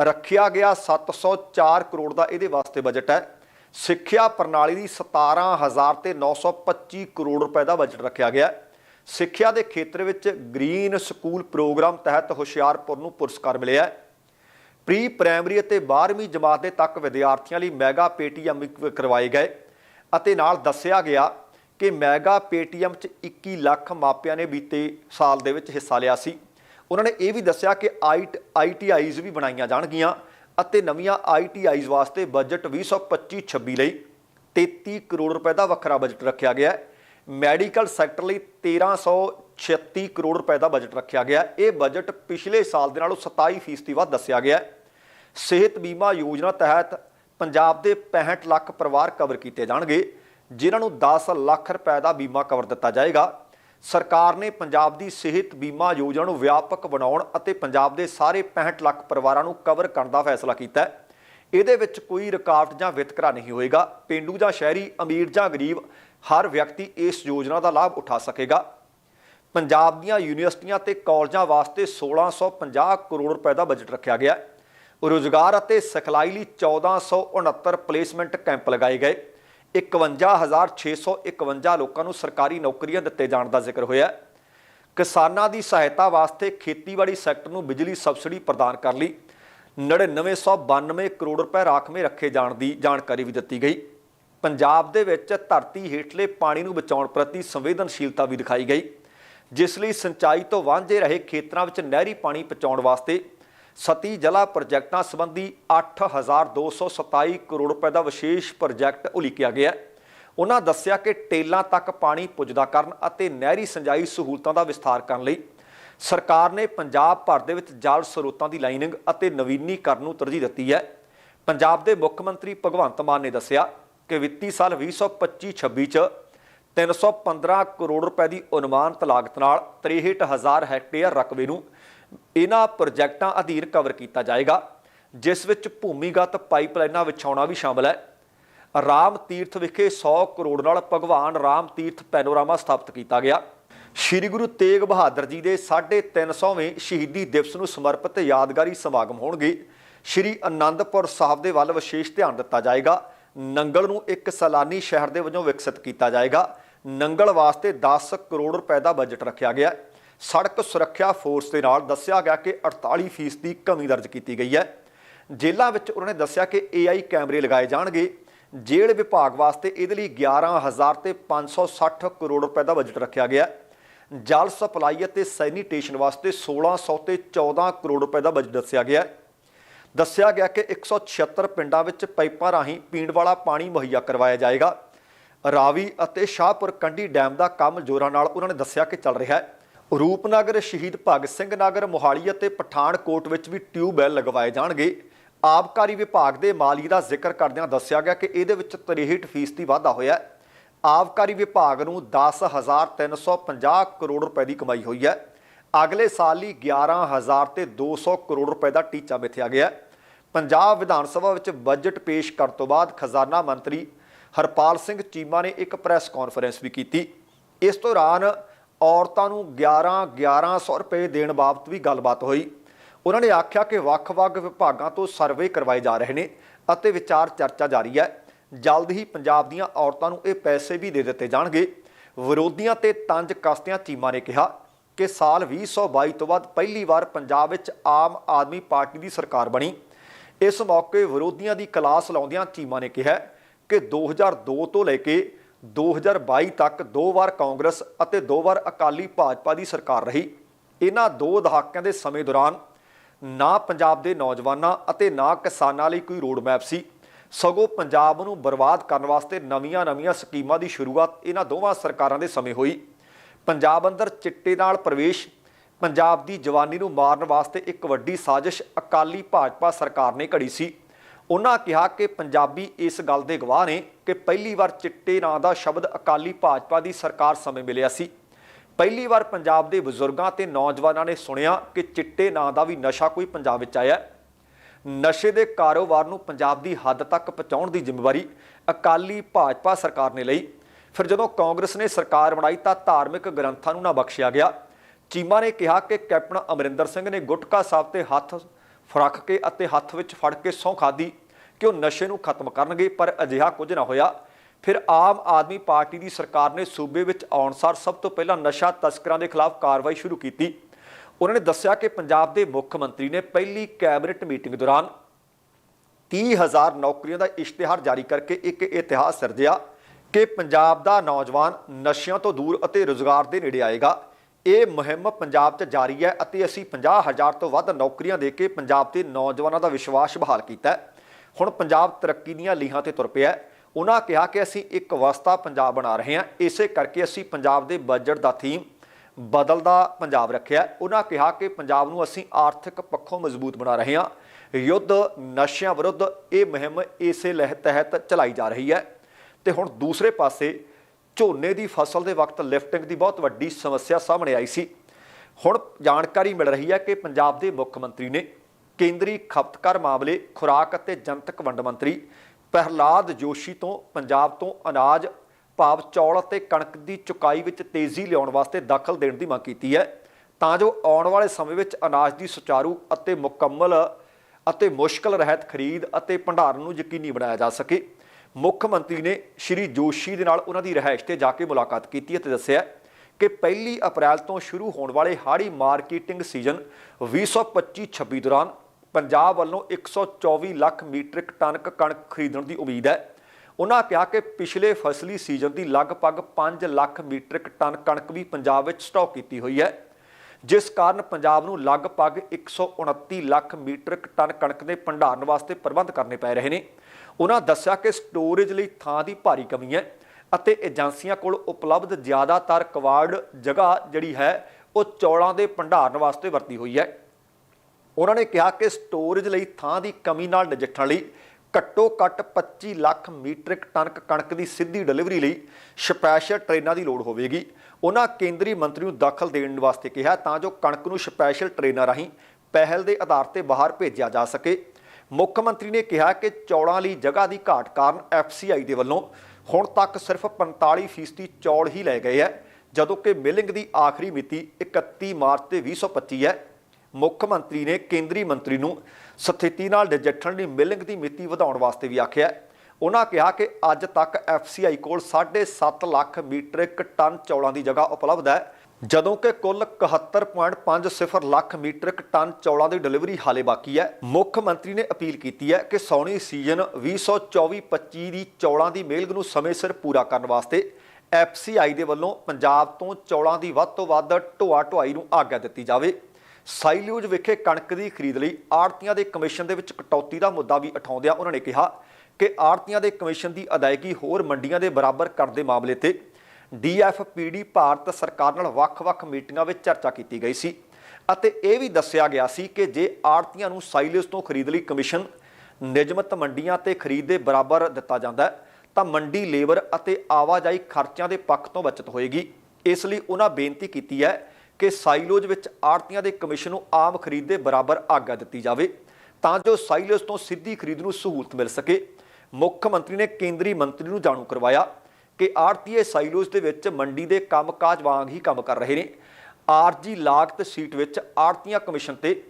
Speaker 1: ਰੱਖਿਆ ਗਿਆ 704 ਕਰੋੜ ਦਾ ਇਹਦੇ ਵਾਸਤੇ ਬਜਟ ਹੈ। ਸਿੱਖਿਆ ਪ੍ਰਣਾਲੀ ਦੀ 17000 ਤੇ 925 ਕਰੋੜ ਰੁਪਏ ਦਾ ਬਜਟ ਰੱਖਿਆ ਗਿਆ ਸਿੱਖਿਆ ਦੇ ਖੇਤਰ ਵਿੱਚ ਗ੍ਰੀਨ ਸਕੂਲ ਪ੍ਰੋਗਰਾਮ ਤਹਿਤ ਹੁਸ਼ਿਆਰਪੁਰ ਨੂੰ ਪੁਰਸਕਾਰ ਮਿਲਿਆ ਪ੍ਰੀ ਪ੍ਰਾਇਮਰੀ ਅਤੇ 12ਵੀਂ ਜਮਾਤ ਦੇ ਤੱਕ ਵਿਦਿਆਰਥੀਆਂ ਲਈ ਮੈਗਾ ਪੇਟੀਐਮ ਕਰਵਾਏ ਗਏ। ਅਤੇ ਨਾਲ ਦੱਸਿਆ ਗਿਆ ਕਿ ਮੈਗਾ ਪੇਟੀਐਮ 'ਚ 21 ਲੱਖ ਮਾਪਿਆਂ ਨੇ ਬੀਤੇ ਸਾਲ ਦੇ ਵਿੱਚ ਹਿੱਸਾ ਲਿਆ ਸੀ। ਉਹਨਾਂ ਨੇ ਇਹ ਵੀ ਦੱਸਿਆ ਕਿ ਆਈਟੀਆਈਜ਼ ਵੀ ਬਣਾਈਆਂ ਜਾਣਗੀਆਂ ਅਤੇ ਨਵੀਆਂ ਆਈਟੀਆਈਜ਼ ਵਾਸਤੇ ਬਜਟ 2025-26 ਲਈ 33 ਕਰੋੜ ਰੁਪਏ ਦਾ ਵੱਖਰਾ ਬਜਟ ਰੱਖਿਆ ਗਿਆ ਹੈ। ਮੈਡੀਕਲ ਸੈਕਟਰ ਲਈ 1336 ਕਰੋੜ ਰੁਪਏ ਦਾ ਬਜਟ ਰੱਖਿਆ ਗਿਆ ਇਹ ਬਜਟ ਪਿਛਲੇ ਸਾਲ ਦੇ ਨਾਲੋਂ 27% ਵੱਧ ਦੱਸਿਆ ਗਿਆ ਹੈ। ਸਿਹਤ ਬੀਮਾ ਯੋਜਨਾ ਤਹਿਤ ਪੰਜਾਬ ਦੇ 65 ਲੱਖ ਪਰਿਵਾਰ ਕਵਰ ਕੀਤੇ ਜਾਣਗੇ, ਜਿਨ੍ਹਾਂ ਨੂੰ 10 ਲੱਖ ਰੁਪਏ ਦਾ ਬੀਮਾ ਕਵਰ ਦਿੱਤਾ ਜਾਏਗਾ। ਸਰਕਾਰ ਨੇ ਪੰਜਾਬ ਦੀ ਸਿਹਤ ਬੀਮਾ ਯੋਜਨਾ ਨੂੰ ਵਿਆਪਕ ਬਣਾਉਣ ਅਤੇ ਪੰਜਾਬ ਦੇ ਸਾਰੇ 65 ਲੱਖ ਪਰਿਵਾਰਾਂ ਨੂੰ ਕਵਰ ਕਰਨ ਦਾ ਫੈਸਲਾ ਕੀਤਾ ਹੈ। ਇਹਦੇ ਵਿੱਚ ਕੋਈ ਰੁਕਾਵਟ ਜਾਂ ਵਿਤਕਰਾ ਨਹੀਂ ਹੋਏਗਾ। ਪਿੰਡੂ ਜਾਂ ਸ਼ਹਿਰੀ, ਅਮੀਰ ਜਾਂ ਗਰੀਬ, ਹਰ ਵਿਅਕਤੀ ਇਸ ਯੋਜਨਾ ਦਾ ਲਾਭ ਉਠਾ ਸਕੇਗਾ। ਪੰਜਾਬ ਦੀਆਂ ਯੂਨੀਵਰਸਿਟੀਆਂ ਤੇ ਕਾਲਜਾਂ ਵਾਸਤੇ 1650 ਕਰੋੜ ਰੁਪਏ ਦਾ ਬਜਟ ਰੱਖਿਆ ਗਿਆ ਹੈ। ਰੋਜ਼ਗਾਰ ਅਤੇ ਸਿਖਲਾਈ ਲਈ 1469 ਪਲੇਸਮੈਂਟ ਕੈਂਪ ਲਗਾਏ ਗਏ। 51651 ਲੋਕਾਂ ਨੂੰ ਸਰਕਾਰੀ ਨੌਕਰੀਆਂ ਦਿੱਤੇ ਜਾਣ ਦਾ ਜ਼ਿਕਰ ਹੋਇਆ ਕਿਸਾਨਾਂ ਦੀ ਸਹਾਇਤਾ ਵਾਸਤੇ ਖੇਤੀਬਾੜੀ ਸੈਕਟਰ ਨੂੰ ਬਿਜਲੀ ਸਬਸਿਡੀ ਪ੍ਰਦਾਨ ਕਰ ਲਈ 9992 ਕਰੋੜ ਰੁਪਏ ਰਾਖਵੇਂ ਰੱਖੇ ਜਾਣ ਦੀ ਜਾਣਕਾਰੀ ਵੀ ਦਿੱਤੀ ਗਈ। ਪੰਜਾਬ ਦੇ ਵਿੱਚ ਧਰਤੀ ਹੇਠਲੇ ਪਾਣੀ ਨੂੰ ਬਚਾਉਣ ਪ੍ਰਤੀ ਸੰਵੇਦਨਸ਼ੀਲਤਾ ਵੀ ਦਿਖਾਈ ਗਈ, ਜਿਸ ਲਈ ਸਿੰਚਾਈ ਤੋਂ ਵਾਂਝੇ ਰਹੇ ਖੇਤਰਾਂ ਵਿੱਚ ਨਹਿਰੀ ਪਾਣੀ ਪਹੁੰਚਾਉਣ ਵਾਸਤੇ ਸਤੀ ਜਲਾ ਪ੍ਰੋਜੈਕਟਾਂ ਸੰਬੰਧੀ 8227 ਕਰੋੜ ਰੁਪਏ ਦਾ ਵਿਸ਼ੇਸ਼ ਪ੍ਰੋਜੈਕਟ ਉਲੀਕਿਆ ਗਿਆ ਹੈ। ਉਹਨਾਂ ਦੱਸਿਆ ਕਿ ਟੇਲਾਂ ਤੱਕ ਪਾਣੀ ਪੁੱਜਦਾ ਕਰਨ ਅਤੇ ਨਹਿਰੀ ਸਿੰਜਾਈ ਸਹੂਲਤਾਂ ਦਾ ਵਿਸਥਾਰ ਕਰਨ ਲਈ ਸਰਕਾਰ ਨੇ ਪੰਜਾਬ ਭਰ ਦੇ ਵਿੱਚ ਜਲ ਸਰੋਤਾਂ ਦੀ ਲਾਈਨਿੰਗ ਅਤੇ ਨਵੀਨੀਕਰਨ ਨੂੰ ਤਰਜੀਹ ਦਿੱਤੀ ਹੈ ਪੰਜਾਬ ਦੇ ਮੁੱਖ ਮੰਤਰੀ ਭਗਵੰਤ ਮਾਨ ਨੇ ਦੱਸਿਆ ਕਿ ਵਿੱਤੀ ਸਾਲ 2025-26 ਚ 315 ਕਰੋੜ ਰੁਪਏ ਦੀ ਅਨੁਮਾਨਿਤ ਲਾਗਤ ਨਾਲ 63000 ਹੈਕਟੇਅਰ ਰਕਬੇ ਨੂੰ ਇਹਨਾਂ ਪ੍ਰੋਜੈਕਟਾਂ ਅਧੀਨ ਕਵਰ ਕੀਤਾ ਜਾਏਗਾ, ਜਿਸ ਵਿੱਚ ਭੂਮੀਗਤ ਪਾਈਪਲਾਈਨਾਂ ਵਿਛਾਉਣਾ ਵੀ ਸ਼ਾਮਲ ਹੈ। ਰਾਮ ਤੀਰਥ ਵਿਖੇ 100 ਕਰੋੜ ਨਾਲ ਭਗਵਾਨ ਰਾਮ ਤੀਰਥ ਪੈਨੋਰਾਮਾ ਸਥਾਪਿਤ ਕੀਤਾ ਗਿਆ। ਸ੍ਰੀ ਗੁਰੂ ਤੇਗ ਬਹਾਦਰ ਜੀ ਦੇ 350ਵੇਂ ਸ਼ਹੀਦੀ ਦਿਵਸ ਨੂੰ ਸਮਰਪਿਤ ਯਾਦਗਾਰੀ ਸਮਾਗਮ ਹੋਣਗੇ। ਸ੍ਰੀ ਅਨੰਦਪੁਰ ਸਾਹਿਬ ਦੇ ਵੱਲ ਵਿਸ਼ੇਸ਼ ਧਿਆਨ ਦਿੱਤਾ ਜਾਏਗਾ। ਨੰਗਲ ਨੂੰ ਇੱਕ ਸੈਲਾਨੀ ਸ਼ਹਿਰ ਦੇ ਵਜੋਂ ਵਿਕਸਿਤ ਕੀਤਾ ਜਾਏਗਾ। ਨੰਗਲ ਵਾਸਤੇ 10 ਕਰੋੜ ਰੁਪਏ ਦਾ ਬਜਟ ਰੱਖਿਆ ਗਿਆ ਹੈ। ਸੜਕ ਸੁਰੱਖਿਆ ਫੋਰਸ ਦੇ ਨਾਲ ਦੱਸਿਆ ਗਿਆ ਕਿ 48% ਦੀ ਕਮੀ ਦਰਜ ਕੀਤੀ ਗਈ ਹੈ। ਜੇਲ੍ਹਾਂ ਵਿੱਚ ਉਹਨਾਂ ਨੇ ਦੱਸਿਆ ਕਿ AI ਕੈਮਰੇ ਲਗਾਏ ਜਾਣਗੇ। ਜੇਲ੍ਹ ਵਿਭਾਗ ਵਾਸਤੇ ਇਹਦੇ ਲਈ 11000 ਤੇ 560 ਕਰੋੜ ਰੁਪਏ ਦਾ ਬਜਟ ਰੱਖਿਆ ਗਿਆ। ਜਲ ਸਪਲਾਈ ਅਤੇ ਸੈਨੀਟੇਸ਼ਨ ਵਾਸਤੇ 1600 ਤੇ 14 ਕਰੋੜ ਰੁਪਏ ਦਾ ਬਜਟ ਦੱਸਿਆ ਗਿਆ ਦੱਸਿਆ ਗਿਆ ਕਿ 176 ਪਿੰਡਾਂ ਵਿੱਚ ਪਾਈਪਾਂ ਰਾਹੀਂ ਪੀਣ ਵਾਲਾ ਪਾਣੀ ਮੁਹੱਈਆ ਕਰਵਾਇਆ ਜਾਏਗਾ। ਰਾਵੀ ਅਤੇ ਸ਼ਾਹਪੁਰ ਕੰਢੀ ਡੈਮ ਦਾ ਕੰਮ ਜ਼ੋਰਾਂ ਨਾਲ ਉਹਨਾਂ ਨੇ ਦੱਸਿਆ ਕਿ ਚੱਲ ਰਿਹਾ ਹੈ। ਰੂਪਨਗਰ ਸ਼ਹੀਦ ਭਗਤ ਸਿੰਘ ਨਗਰ, ਮੋਹਾਲੀ ਅਤੇ ਪਠਾਨਕੋਟ ਵਿੱਚ ਵੀ ਟਿਊਬਵੈੱਲ ਲਗਵਾਏ ਜਾਣਗੇ। ਆਬਕਾਰੀ ਵਿਭਾਗ ਦੇ ਮਾਲੀ ਦਾ ਜ਼ਿਕਰ ਕਰਦਿਆਂ ਦੱਸਿਆ ਗਿਆ ਕਿ ਇਹਦੇ ਵਿੱਚ 63% ਵਾਧਾ ਹੋਇਆ ਹੈ। ਆਬਕਾਰੀ ਵਿਭਾਗ ਨੂੰ 10350 ਕਰੋੜ ਰੁਪਏ ਦੀ ਕਮਾਈ ਹੋਈ ਹੈ। ਅਗਲੇ ਸਾਲ ਲਈ 11000 ਤੇ 200 ਕਰੋੜ ਰੁਪਏ ਦਾ ਟੀਚਾ ਮਿਥਿਆ ਗਿਆ ਪੰਜਾਬ ਵਿਧਾਨ ਸਭਾ ਵਿੱਚ ਬਜਟ ਪੇਸ਼ ਕਰਨ ਤੋਂ ਬਾਅਦ ਖਜ਼ਾਨਾ ਮੰਤਰੀ ਹਰਪਾਲ ਸਿੰਘ ਚੀਮਾ ਨੇ ਇੱਕ ਪ੍ਰੈਸ ਕਾਨਫਰੰਸ ਵੀ ਕੀਤੀ। ਇਸ ਦੌਰਾਨ ਔਰਤਾਂ ਨੂੰ 11 1100 ਰੁਪਏ ਦੇਣ ਬਾਬਤ ਵੀ ਗੱਲਬਾਤ ਹੋਈ। ਉਹਨਾਂ ਨੇ ਆਖਿਆ ਕਿ ਵੱਖ-ਵੱਖ ਵਿਭਾਗਾਂ ਤੋਂ ਸਰਵੇ ਕਰਵਾਏ ਜਾ ਰਹੇ ਨੇ ਅਤੇ ਵਿਚਾਰ ਚਰਚਾ ਜਾਰੀ ਹੈ। ਜਲਦ ਹੀ ਪੰਜਾਬ ਦੀਆਂ ਔਰਤਾਂ ਨੂੰ ਇਹ ਪੈਸੇ ਵੀ ਦੇ ਦਿੱਤੇ ਜਾਣਗੇ। ਵਿਰੋਧੀਆਂ ਤੇ ਤੰਜ ਕਸਦਿਆਂ ਚੀਮਾ ਨੇ ਕਿਹਾ ਕਿ ਸਾਲ 2022 ਤੋਂ ਬਾਅਦ ਪਹਿਲੀ ਵਾਰ ਪੰਜਾਬ ਵਿੱਚ ਆਮ ਆਦਮੀ ਪਾਰਟੀ ਦੀ ਸਰਕਾਰ ਬਣੀ। ਇਸ ਮੌਕੇ ਵਿਰੋਧੀਆਂ ਦੀ ਕਲਾਸ ਲਾਉਂਦਿਆਂ ਚੀਮਾ ਨੇ ਕਿਹਾ ਕਿ 2002 ਤੋਂ ਲੈ ਕੇ 2022 ਤੱਕ ਦੋ ਵਾਰ ਕਾਂਗਰਸ ਅਤੇ ਦੋ ਵਾਰ ਅਕਾਲੀ ਭਾਜਪਾ ਦੀ ਸਰਕਾਰ ਰਹੀ। ਇਹਨਾਂ ਦੋ ਦਹਾਕਿਆਂ ਦੇ ਸਮੇਂ ਦੌਰਾਨ ਨਾ ਪੰਜਾਬ ਦੇ ਨੌਜਵਾਨਾਂ ਅਤੇ ਨਾ ਕਿਸਾਨਾਂ ਲਈ ਕੋਈ ਰੋਡ ਮੈਪ ਸੀ। ਸਗੋਂ ਪੰਜਾਬ ਨੂੰ ਬਰਬਾਦ ਕਰਨ ਵਾਸਤੇ ਨਵੀਆਂ-ਨਵੀਆਂ ਸਕੀਮਾਂ ਦੀ ਸ਼ੁਰੂਆਤ ਇਹਨਾਂ ਦੋਵਾਂ ਸਰਕਾਰਾਂ ਦੇ ਸਮੇਂ ਹੋਈ। ਪੰਜਾਬ ਅੰਦਰ ਚਿੱਟੇ ਨਾਲ ਪ੍ਰਵੇਸ਼, ਪੰਜਾਬ ਦੀ ਜਵਾਨੀ ਨੂੰ ਮਾਰਨ ਵਾਸਤੇ ਇੱਕ ਵੱਡੀ ਸਾਜ਼ਿਸ਼ ਅਕਾਲੀ ਭਾਜਪਾ ਸਰਕਾਰ ਨੇ ਘੜੀ ਸੀ। ਉਹਨਾਂ ਕਿਹਾ ਕਿ ਪੰਜਾਬੀ ਇਸ ਗੱਲ ਦੇ ਗਵਾਹ ਨੇ ਕਿ ਪਹਿਲੀ ਵਾਰ ਚਿੱਟੇ ਨਾਂ ਦਾ ਸ਼ਬਦ ਅਕਾਲੀ ਭਾਜਪਾ ਦੀ ਸਰਕਾਰ ਸਮੇਂ ਮਿਲਿਆ ਸੀ। ਪਹਿਲੀ ਵਾਰ ਪੰਜਾਬ ਦੇ ਬਜ਼ੁਰਗਾਂ ਤੇ ਨੌਜਵਾਨਾਂ ਨੇ ਸੁਣਿਆ ਕਿ ਚਿੱਟੇ ਨਾਂ ਦਾ ਵੀ ਨਸ਼ਾ ਕੋਈ ਪੰਜਾਬ ਵਿੱਚ ਆਇਆ ਨਸ਼ੇ ਦੇ ਕਾਰੋਬਾਰ ਨੂੰ ਪੰਜਾਬ ਦੀ ਹੱਦ ਤੱਕ ਪਹੁੰਚਾਉਣ ਦੀ ਜ਼ਿੰਮੇਵਾਰੀ ਅਕਾਲੀ ਭਾਜਪਾ ਸਰਕਾਰ ਨੇ ਲਈ। ਫਿਰ ਜਦੋਂ ਕਾਂਗਰਸ ਨੇ ਸਰਕਾਰ ਬਣਾਈ ਤਾਂ ਧਾਰਮਿਕ ਗ੍ਰੰਥਾਂ ਨੂੰ ਨਾ ਬਖਸ਼ਿਆ ਗਿਆ। ਚੀਮਾ ਨੇ ਕਿਹਾ ਕਿ ਕੈਪਟਨ ਅਮਰਿੰਦਰ ਸਿੰਘ ਨੇ ਗੁਟਕਾ ਸਾਹਿਬ ਤੇ ਹੱਥ ਫ਼ਰਕ ਕੇ ਅਤੇ ਹੱਥ ਵਿੱਚ ਫੜ ਕੇ ਸਹੁੰ ਖਾਦੀ ਕਿ ਉਹ ਨਸ਼ੇ ਨੂੰ ਖਤਮ ਕਰਨਗੇ, ਪਰ ਅਜਿਹਾ ਕੁਝ ਨਾ ਹੋਇਆ। ਫਿਰ ਆਮ ਆਦਮੀ ਪਾਰਟੀ ਦੀ ਸਰਕਾਰ ਨੇ ਸੂਬੇ ਵਿੱਚ ਆਉਣ ਸਾਰ ਸਭ ਤੋਂ ਪਹਿਲਾਂ ਨਸ਼ਾ ਤਸਕਰਾਂ ਦੇ ਖਿਲਾਫ ਕਾਰਵਾਈ ਸ਼ੁਰੂ ਕੀਤੀ। ਉਹਨਾਂ ਨੇ ਦੱਸਿਆ ਕਿ ਪੰਜਾਬ ਦੇ ਮੁੱਖ ਮੰਤਰੀ ਨੇ ਪਹਿਲੀ ਕੈਬਨਿਟ ਮੀਟਿੰਗ ਦੌਰਾਨ 30000 ਨੌਕਰੀਆਂ ਦਾ ਇਸ਼ਤਿਹਾਰ ਜਾਰੀ ਕਰਕੇ ਇੱਕ ਇਤਿਹਾਸ ਸਿਰਜਿਆ ਕਿ ਪੰਜਾਬ ਦਾ ਨੌਜਵਾਨ ਨਸ਼ਿਆਂ ਤੋਂ ਦੂਰ ਅਤੇ ਰੋਜ਼ਗਾਰ ਦੇ ਨੇੜੇ ਆਏਗਾ। ਇਹ ਮੁਹਿੰਮ ਪੰਜਾਬ 'ਚ ਜਾਰੀ ਹੈ ਅਤੇ ਅਸੀਂ 50000 ਤੋਂ ਵੱਧ ਨੌਕਰੀਆਂ ਦੇ ਕੇ ਪੰਜਾਬ ਦੇ ਨੌਜਵਾਨਾਂ ਦਾ ਵਿਸ਼ਵਾਸ ਬਹਾਲ ਕੀਤਾ ਹੈ। ਹੁਣ ਪੰਜਾਬ ਤਰੱਕੀ ਦੀਆਂ ਲੀਹਾਂ ਤੇ ਤੁਰ ਪਿਆ ਹੈ। ਉਹਨਾਂ ਕਿਹਾ ਕਿ ਅਸੀਂ ਇੱਕ ਵਸਤਾ ਪੰਜਾਬ ਬਣਾ ਰਹੇ ਹਾਂ। ਇਸੇ ਕਰਕੇ ਅਸੀਂ ਪੰਜਾਬ ਦੇ ਬਜਟ ਦਾ ਥੀਮ ਬਦਲਦਾ ਪੰਜਾਬ ਰੱਖਿਆ ਉਹਨਾਂ ਕਿਹਾ ਕਿ ਪੰਜਾਬ ਨੂੰ ਅਸੀਂ ਆਰਥਿਕ ਪੱਖੋਂ ਮਜ਼ਬੂਤ ਬਣਾ ਰਹੇ ਹਾਂ। ਯੁੱਧ, ਨਸ਼ਿਆਂ ਵਿਰੁੱਧ ਇਹ ਮੁਹਿੰਮ ਇਸੇ ਲਹਿ ਤਹਿਤ ਚਲਾਈ ਜਾ ਰਹੀ ਹੈ। ਤੇ ਹੁਣ ਦੂਸਰੇ ਪਾਸੇ ਝੋਨੇ ਦੀ ਫਸਲ ਦੇ ਵਕਤ ਲਿਫਟਿੰਗ ਦੀ ਬਹੁਤ ਵੱਡੀ ਸਮੱਸਿਆ ਸਾਹਮਣੇ ਆਈ ਸੀ। ਹੁਣ ਜਾਣਕਾਰੀ ਮਿਲ ਰਹੀ ਹੈ ਕਿ ਪੰਜਾਬ ਦੇ ਮੁੱਖ ਮੰਤਰੀ ਨੇ ਕੇਂਦਰੀ ਖਪਤਕਾਰ ਮਾਮਲੇ, ਖੁਰਾਕ ਅਤੇ ਜਨਤਕ ਵੰਡ ਮੰਤਰੀ ਪ੍ਰਹਲਾਦ ਜੋਸ਼ੀ ਤੋਂ ਪੰਜਾਬ ਤੋਂ ਅਨਾਜ, ਭਾਵ ਚੌਲ ਅਤੇ ਕਣਕ ਦੀ ਚੁਕਾਈ ਵਿੱਚ ਤੇਜ਼ੀ ਲਿਆਉਣ ਵਾਸਤੇ ਦਖਲ ਦੇਣ ਦੀ ਮੰਗ ਕੀਤੀ ਹੈ। ਤਾਂ ਜੋ ਆਉਣ ਵਾਲੇ ਸਮੇਂ ਵਿੱਚ ਅਨਾਜ ਦੀ ਸੁਚਾਰੂ ਅਤੇ ਮੁਕੰਮਲ ਅਤੇ ਮੁਸ਼ਕਲ ਰਹਿਤ ਖਰੀਦ ਅਤੇ ਭੰਡਾਰਨ ਨੂੰ ਯਕੀਨੀ ਬਣਾਇਆ ਜਾ ਸਕੇ। ਮੁੱਖ ਮੰਤਰੀ ਨੇ ਸ਼੍ਰੀ ਜੋਸ਼ੀ ਦੇ ਨਾਲ ਉਹਨਾਂ ਦੀ ਰਿਹਾਇਸ਼ ਤੇ ਜਾ ਕੇ ਮੁਲਾਕਾਤ ਕੀਤੀ ਅਤੇ ਦੱਸਿਆ ਕਿ ਪਹਿਲੀ ਅਪ੍ਰੈਲ ਤੋਂ ਸ਼ੁਰੂ ਹੋਣ ਵਾਲੇ ਹਾੜੀ ਮਾਰਕੀਟਿੰਗ ਸੀਜ਼ਨ 2025-26 ਦੌਰਾਨ ਪੰਜਾਬ ਵੱਲੋਂ 124 ਲੱਖ ਮੀਟ੍ਰਿਕ ਟਨ ਕਣਕ ਖਰੀਦਣ ਦੀ ਉਮੀਦ ਹੈ। ਉਹਨਾਂ ਕਿਹਾ ਕਿ ਪਿਛਲੇ ਫਸਲੀ ਸੀਜ਼ਨ ਦੀ ਲਗਭਗ 5 ਲੱਖ ਮੀਟ੍ਰਿਕ ਟਨ ਕਣਕ ਵੀ ਪੰਜਾਬ ਵਿੱਚ ਸਟਾਕ ਕੀਤੀ ਹੋਈ ਹੈ। ਜਿਸ ਕਾਰਨ ਪੰਜਾਬ ਨੂੰ ਲਗਭਗ 129 ਲੱਖ ਮੀਟ੍ਰਿਕ ਟਨ ਕਣਕ ਦੇ ਭੰਡਾਰਨ ਵਾਸਤੇ ਪ੍ਰਬੰਧ ਕਰਨੇ ਪੈ ਰਹੇ ਨੇ। ਉਹਨਾਂ ਦੱਸਿਆ ਕਿ ਸਟੋਰੇਜ ਲਈ ਥਾਂ ਦੀ ਭਾਰੀ ਕਮੀ ਹੈ ਅਤੇ ਏਜੰਸੀਆਂ ਕੋਲ ਉਪਲਬਧ ਜ਼ਿਆਦਾਤਰ ਕਵਾਰਡ ਜਗ੍ਹਾ ਜਿਹੜੀ ਹੈ, ਉਹ ਚੌਲਾਂ ਦੇ ਭੰਡਾਰਨ ਵਾਸਤੇ ਵਰਤੀ ਹੋਈ ਹੈ। ਉਹਨਾਂ ਨੇ ਕਿਹਾ ਕਿ ਸਟੋਰੇਜ ਲਈ ਥਾਂ ਦੀ ਕਮੀ ਨਾਲ ਨਜਿੱਠਣ ਲਈ ਘੱਟੋ ਘੱਟ 25 ਲੱਖ ਮੀਟ੍ਰਿਕ ਟਨ ਕਣਕ ਦੀ ਸਿੱਧੀ ਡਿਲੀਵਰੀ ਲਈ ਸਪੈਸ਼ਲ ਟ੍ਰੇਨਾਂ ਦੀ ਲੋੜ ਹੋਵੇਗੀ। ਉਹਨਾਂ ਕੇਂਦਰੀ ਮੰਤਰੀ ਨੂੰ ਦਖਲ ਦੇਣ ਵਾਸਤੇ ਕਿਹਾ ਤਾਂ ਜੋ ਕਣਕ ਨੂੰ ਸਪੈਸ਼ਲ ਟ੍ਰੇਨਾਂ ਰਾਹੀਂ ਪਹਿਲ ਦੇ ਆਧਾਰ ਤੇ ਬਾਹਰ ਭੇਜਿਆ ਜਾ ਸਕੇ। ਮੁੱਖ ਮੰਤਰੀ ਨੇ ਕਿਹਾ ਕਿ ਚੌਲਾਂ ਲਈ ਜਗ੍ਹਾ ਦੀ ਘਾਟ ਕਾਰਨ ਐਫਸੀਆਈ ਦੇ ਵੱਲੋਂ ਹੁਣ ਤੱਕ ਸਿਰਫ 45% ਚੌਲ ਹੀ ਲੈ ਗਏ ਹੈ, ਜਦੋਂ ਕਿ ਮਿਲਿੰਗ ਦੀ ਆਖਰੀ ਮਿਤੀ 31 ਮਾਰਚ ਤੇ 2025 ਹੈ। ਮੁੱਖ ਮੰਤਰੀ ਨੇ ਕੇਂਦਰੀ ਮੰਤਰੀ ਨੂੰ ਸਥਿਤੀ ਨਾਲ ਨਜਿੱਠਣ ਲਈ ਮਿਲਿੰਗ ਦੀ ਮਿਤੀ ਵਧਾਉਣ ਵਾਸਤੇ ਵੀ ਆਖਿਆ ਉਹਨਾਂ ਕਿਹਾ ਕਿ ਅੱਜ ਤੱਕ ਐਫਸੀਆਈ ਕੋਲ 7.5 ਲੱਖ ਮੀਟ੍ਰਿਕ ਟਨ ਚੌਲਾਂ ਦੀ ਜਗ੍ਹਾ ਉਪਲਬਧ ਹੈ। ਜਦੋਂ ਕਿ ਕੁੱਲ 71.50 ਲੱਖ ਮੀਟ੍ਰਿਕ ਟਨ ਚੌਲਾਂ ਦੀ ਡਿਲੀਵਰੀ ਹਾਲੇ ਬਾਕੀ ਹੈ, ਮੁੱਖ ਮੰਤਰੀ ਨੇ ਅਪੀਲ ਕੀਤੀ ਹੈ ਕਿ ਸੌਣੀ ਸੀਜ਼ਨ 2024-25 ਦੀ ਚੌਲਾਂ ਦੀ ਮੇਲਗ ਨੂੰ ਸਮੇਂ ਸਿਰ ਪੂਰਾ ਕਰਨ ਵਾਸਤੇ ਐਫਸੀਆਈ ਦੇ ਵੱਲੋਂ ਪੰਜਾਬ ਤੋਂ ਚੌਲਾਂ ਦੀ ਵੱਧ ਤੋਂ ਵੱਧ ਢੋਆ ਢੁਆਈ ਨੂੰ ਆਗਿਆ ਦਿੱਤੀ ਜਾਵੇ। ਸਾਈਲਿਊਜ ਵਿਖੇ ਕਣਕ ਦੀ ਖਰੀਦ ਲਈ ਆੜਤੀਆਂ ਦੇ ਕਮਿਸ਼ਨ ਦੇ ਵਿੱਚ ਕਟੌਤੀ ਦਾ ਮੁੱਦਾ ਵੀ ਉਠਾਉਂਦਿਆਂ ਉਹਨਾਂ ਨੇ ਕਿਹਾ ਕਿ ਆੜਤੀਆਂ ਦੇ ਕਮਿਸ਼ਨ ਦੀ ਅਦਾਇਗੀ ਹੋਰ ਮੰਡੀਆਂ ਦੇ ਬਰਾਬਰ ਕਰਨ ਦੇ ਮਾਮਲੇ ਤੇ ਡੀਐਫਪੀਡੀ ਭਾਰਤ ਸਰਕਾਰ ਨਾਲ ਵੱਖ-ਵੱਖ ਮੀਟਿੰਗਾਂ ਵਿੱਚ ਚਰਚਾ ਕੀਤੀ ਗਈ ਸੀ ਅਤੇ ਇਹ ਵੀ ਦੱਸਿਆ ਗਿਆ ਸੀ ਕਿ ਜੇ ਆੜਤੀਆਂ ਨੂੰ ਸਾਈਲਿਊਜ ਤੋਂ ਖਰੀਦ ਲਈ ਕਮਿਸ਼ਨ ਨਿਯਮਤ ਮੰਡੀਆਂ ਤੇ ਖਰੀਦ ਦੇ ਬਰਾਬਰ ਦਿੱਤਾ ਜਾਂਦਾ ਤਾਂ ਮੰਡੀ ਲੇਬਰ ਅਤੇ ਆਵਾਜਾਈ ਖਰਚਿਆਂ ਦੇ ਪੱਖ ਤੋਂ ਬਚਤ ਹੋਏਗੀ। ਇਸ ਲਈ ਉਹਨਾਂ ਬੇਨਤੀ ਕੀਤੀ ਹੈ ਕਿ ਸਾਈਲੋਜ ਵਿੱਚ ਆੜਤੀਆਂ ਦੇ ਕਮਿਸ਼ਨ ਨੂੰ ਆਮ ਖਰੀਦ ਦੇ ਬਰਾਬਰ ਆਗਿਆ ਦਿੱਤੀ ਜਾਵੇ, ਤਾਂ ਜੋ ਸਾਈਲੋਜ ਤੋਂ ਸਿੱਧੀ ਖਰੀਦ ਨੂੰ ਸਹੂਲਤ ਮਿਲ ਸਕੇ। ਮੁੱਖ ਮੰਤਰੀ ਨੇ ਕੇਂਦਰੀ ਮੰਤਰੀ ਨੂੰ ਜਾਣੂ ਕਰਵਾਇਆ ਕਿ ਆੜਤੀਏ ਸਾਈਲੋਜ ਦੇ ਵਿੱਚ ਮੰਡੀ ਦੇ ਕੰਮਕਾਜ ਵਾਂਗ ਹੀ ਕੰਮ ਕਰ ਰਹੇ ਨੇ। ਆਰਜੀ ਲਾਗਤ ਸੀਟ ਵਿੱਚ ਆੜਤੀਆਂ ਕਮਿਸ਼ਨ ਤੇ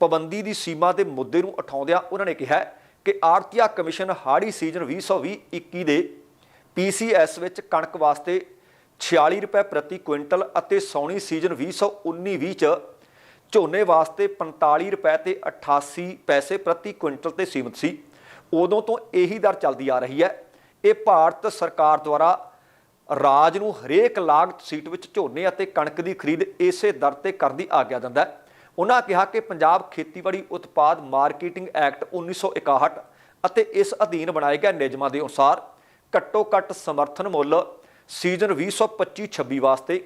Speaker 1: ਪਾਬੰਦੀ ਦੀ ਸੀਮਾ ਦੇ ਮੁੱਦੇ ਨੂੰ ਉਠਾਉਂਦਿਆਂ ਉਹਨਾਂ ਨੇ ਕਿਹਾ ਕਿ ਆੜਤੀਆ ਕਮਿਸ਼ਨ ਹਾੜੀ ਸੀਜ਼ਨ 2020-21 ਦੇ ਪੀਸੀਐਸ ਵਿੱਚ ਕਣਕ ਵਾਸਤੇ 46 ਰੁਪਏ ਪ੍ਰਤੀ ਕੁਇੰਟਲ ਅਤੇ ਸੌਣੀ ਸੀਜ਼ਨ 2019-20 ਚ ਝੋਨੇ ਵਾਸਤੇ 45 ਰੁਪਏ ਤੇ 88 ਪੈਸੇ ਪ੍ਰਤੀ ਕੁਇੰਟਲ ਤੇ ਸੀਮਤ ਸੀ। ਉਦੋਂ ਤੋਂ ਇਹੀ ਦਰ ਚੱਲਦੀ ਆ ਰਹੀ ਹੈ। ਇਹ ਭਾਰਤ ਸਰਕਾਰ ਦੁਆਰਾ ਰਾਜ ਨੂੰ ਹਰੇਕ ਲਾਗਤ ਸੀਟ ਵਿੱਚ ਝੋਨੇ ਅਤੇ ਕਣਕ ਦੀ ਖਰੀਦ ਇਸੇ ਦਰ ਤੇ ਕਰਦੀ ਆਗਿਆ ਦਿੰਦਾ ਹੈ। ਉਹਨਾਂ ਕਿਹਾ ਕਿ ਪੰਜਾਬ ਖੇਤੀਬਾੜੀ ਉਤਪਾਦ ਮਾਰਕੀਟਿੰਗ ਐਕਟ 1961 ਅਤੇ ਇਸ ਅਧੀਨ ਬਣਾਏ ਗਏ ਨਿਯਮਾਂ ਦੇ ਅਨੁਸਾਰ ਘੱਟੋ ਘੱਟ ਸਮਰਥਨ ਮੁੱਲ ਸੀਜ਼ਨ 2025-26 ਵਾਸਤੇ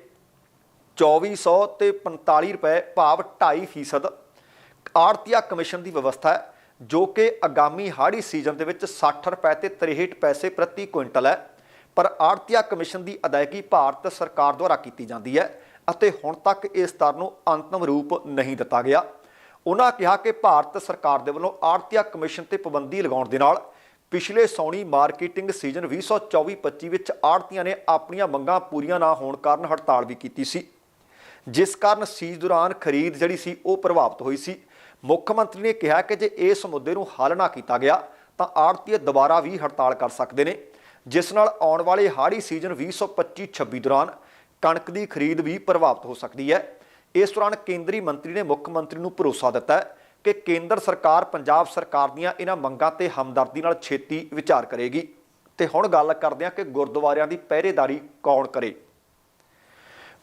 Speaker 1: 2400 ਤੇ 45 ਰੁਪਏ ਭਾਵ 2.5% ਆੜਤੀਆ ਕਮਿਸ਼ਨ ਦੀ ਵਿਵਸਥਾ ਹੈ। ਜੋ ਕਿ ਆਗਾਮੀ ਹਾੜੀ ਸੀਜ਼ਨ ਦੇ ਵਿੱਚ 60 ਰੁਪਏ ਤੇ 63 ਪੈਸੇ ਪ੍ਰਤੀ ਕੁਇੰਟਲ ਹੈ। ਪਰ ਆੜਤੀਆ ਕਮਿਸ਼ਨ ਦੀ ਅਦਾਇਗੀ ਭਾਰਤ ਸਰਕਾਰ ਦੁਆਰਾ ਕੀਤੀ ਜਾਂਦੀ ਹੈ ਅਤੇ ਹੁਣ ਤੱਕ ਇਸ ਦਰ ਨੂੰ ਅੰਤਮ ਰੂਪ ਨਹੀਂ ਦਿੱਤਾ ਗਿਆ। ਉਹਨਾਂ ਕਿਹਾ ਕਿ ਭਾਰਤ ਸਰਕਾਰ ਦੇ ਵੱਲੋਂ ਆੜਤੀਆ ਕਮਿਸ਼ਨ ਤੇ ਪਾਬੰਦੀ ਲਗਾਉਣ ਦੇ ਨਾਲ ਪਿਛਲੇ ਸੌਣੀ ਮਾਰਕੀਟਿੰਗ ਸੀਜ਼ਨ 2024-25 ਵਿੱਚ ਆੜਤੀਆਂ ਨੇ ਆਪਣੀਆਂ ਮੰਗਾਂ ਪੂਰੀਆਂ ਨਾ ਹੋਣ ਕਾਰਨ ਹੜਤਾਲ ਵੀ ਕੀਤੀ ਸੀ। ਜਿਸ ਕਾਰਨ ਸੀਜ਼ ਦੌਰਾਨ ਖਰੀਦ ਜਿਹੜੀ ਸੀ ਉਹ ਪ੍ਰਭਾਵਿਤ ਹੋਈ ਸੀ। ਮੁੱਖ ਮੰਤਰੀ ਨੇ ਕਿਹਾ ਕਿ ਜੇ ਇਸ ਮੁੱਦੇ ਨੂੰ ਹੱਲ ਨਾ ਕੀਤਾ ਗਿਆ, ਤਾਂ ਆੜਤੀਏ ਦੁਬਾਰਾ ਵੀ ਹੜਤਾਲ ਕਰ ਸਕਦੇ ਨੇ, ਜਿਸ ਨਾਲ ਆਉਣ ਵਾਲੇ ਹਾੜੀ ਸੀਜ਼ਨ 2025-26 ਦੌਰਾਨ ਕਣਕ ਦੀ ਖਰੀਦ ਵੀ ਪ੍ਰਭਾਵਿਤ ਹੋ ਸਕਦੀ ਹੈ। ਇਸ ਦੌਰਾਨ ਕੇਂਦਰੀ ਮੰਤਰੀ ਨੇ ਮੁੱਖ ਮੰਤਰੀ ਨੂੰ ਭਰੋਸਾ ਦਿੱਤਾ ਕਿ ਕੇਂਦਰ ਸਰਕਾਰ ਪੰਜਾਬ ਸਰਕਾਰ ਦੀਆਂ ਇਹਨਾਂ ਮੰਗਾਂ ਤੇ ਹਮਦਰਦੀ ਨਾਲ ਛੇਤੀ ਵਿਚਾਰ ਕਰੇਗੀ। ਤੇ ਹੁਣ ਗੱਲ ਕਰਦੇ ਹਾਂ ਕਿ ਗੁਰਦੁਆਰਿਆਂ ਦੀ ਪਹਿਰੇਦਾਰੀ ਕੌਣ ਕਰੇ।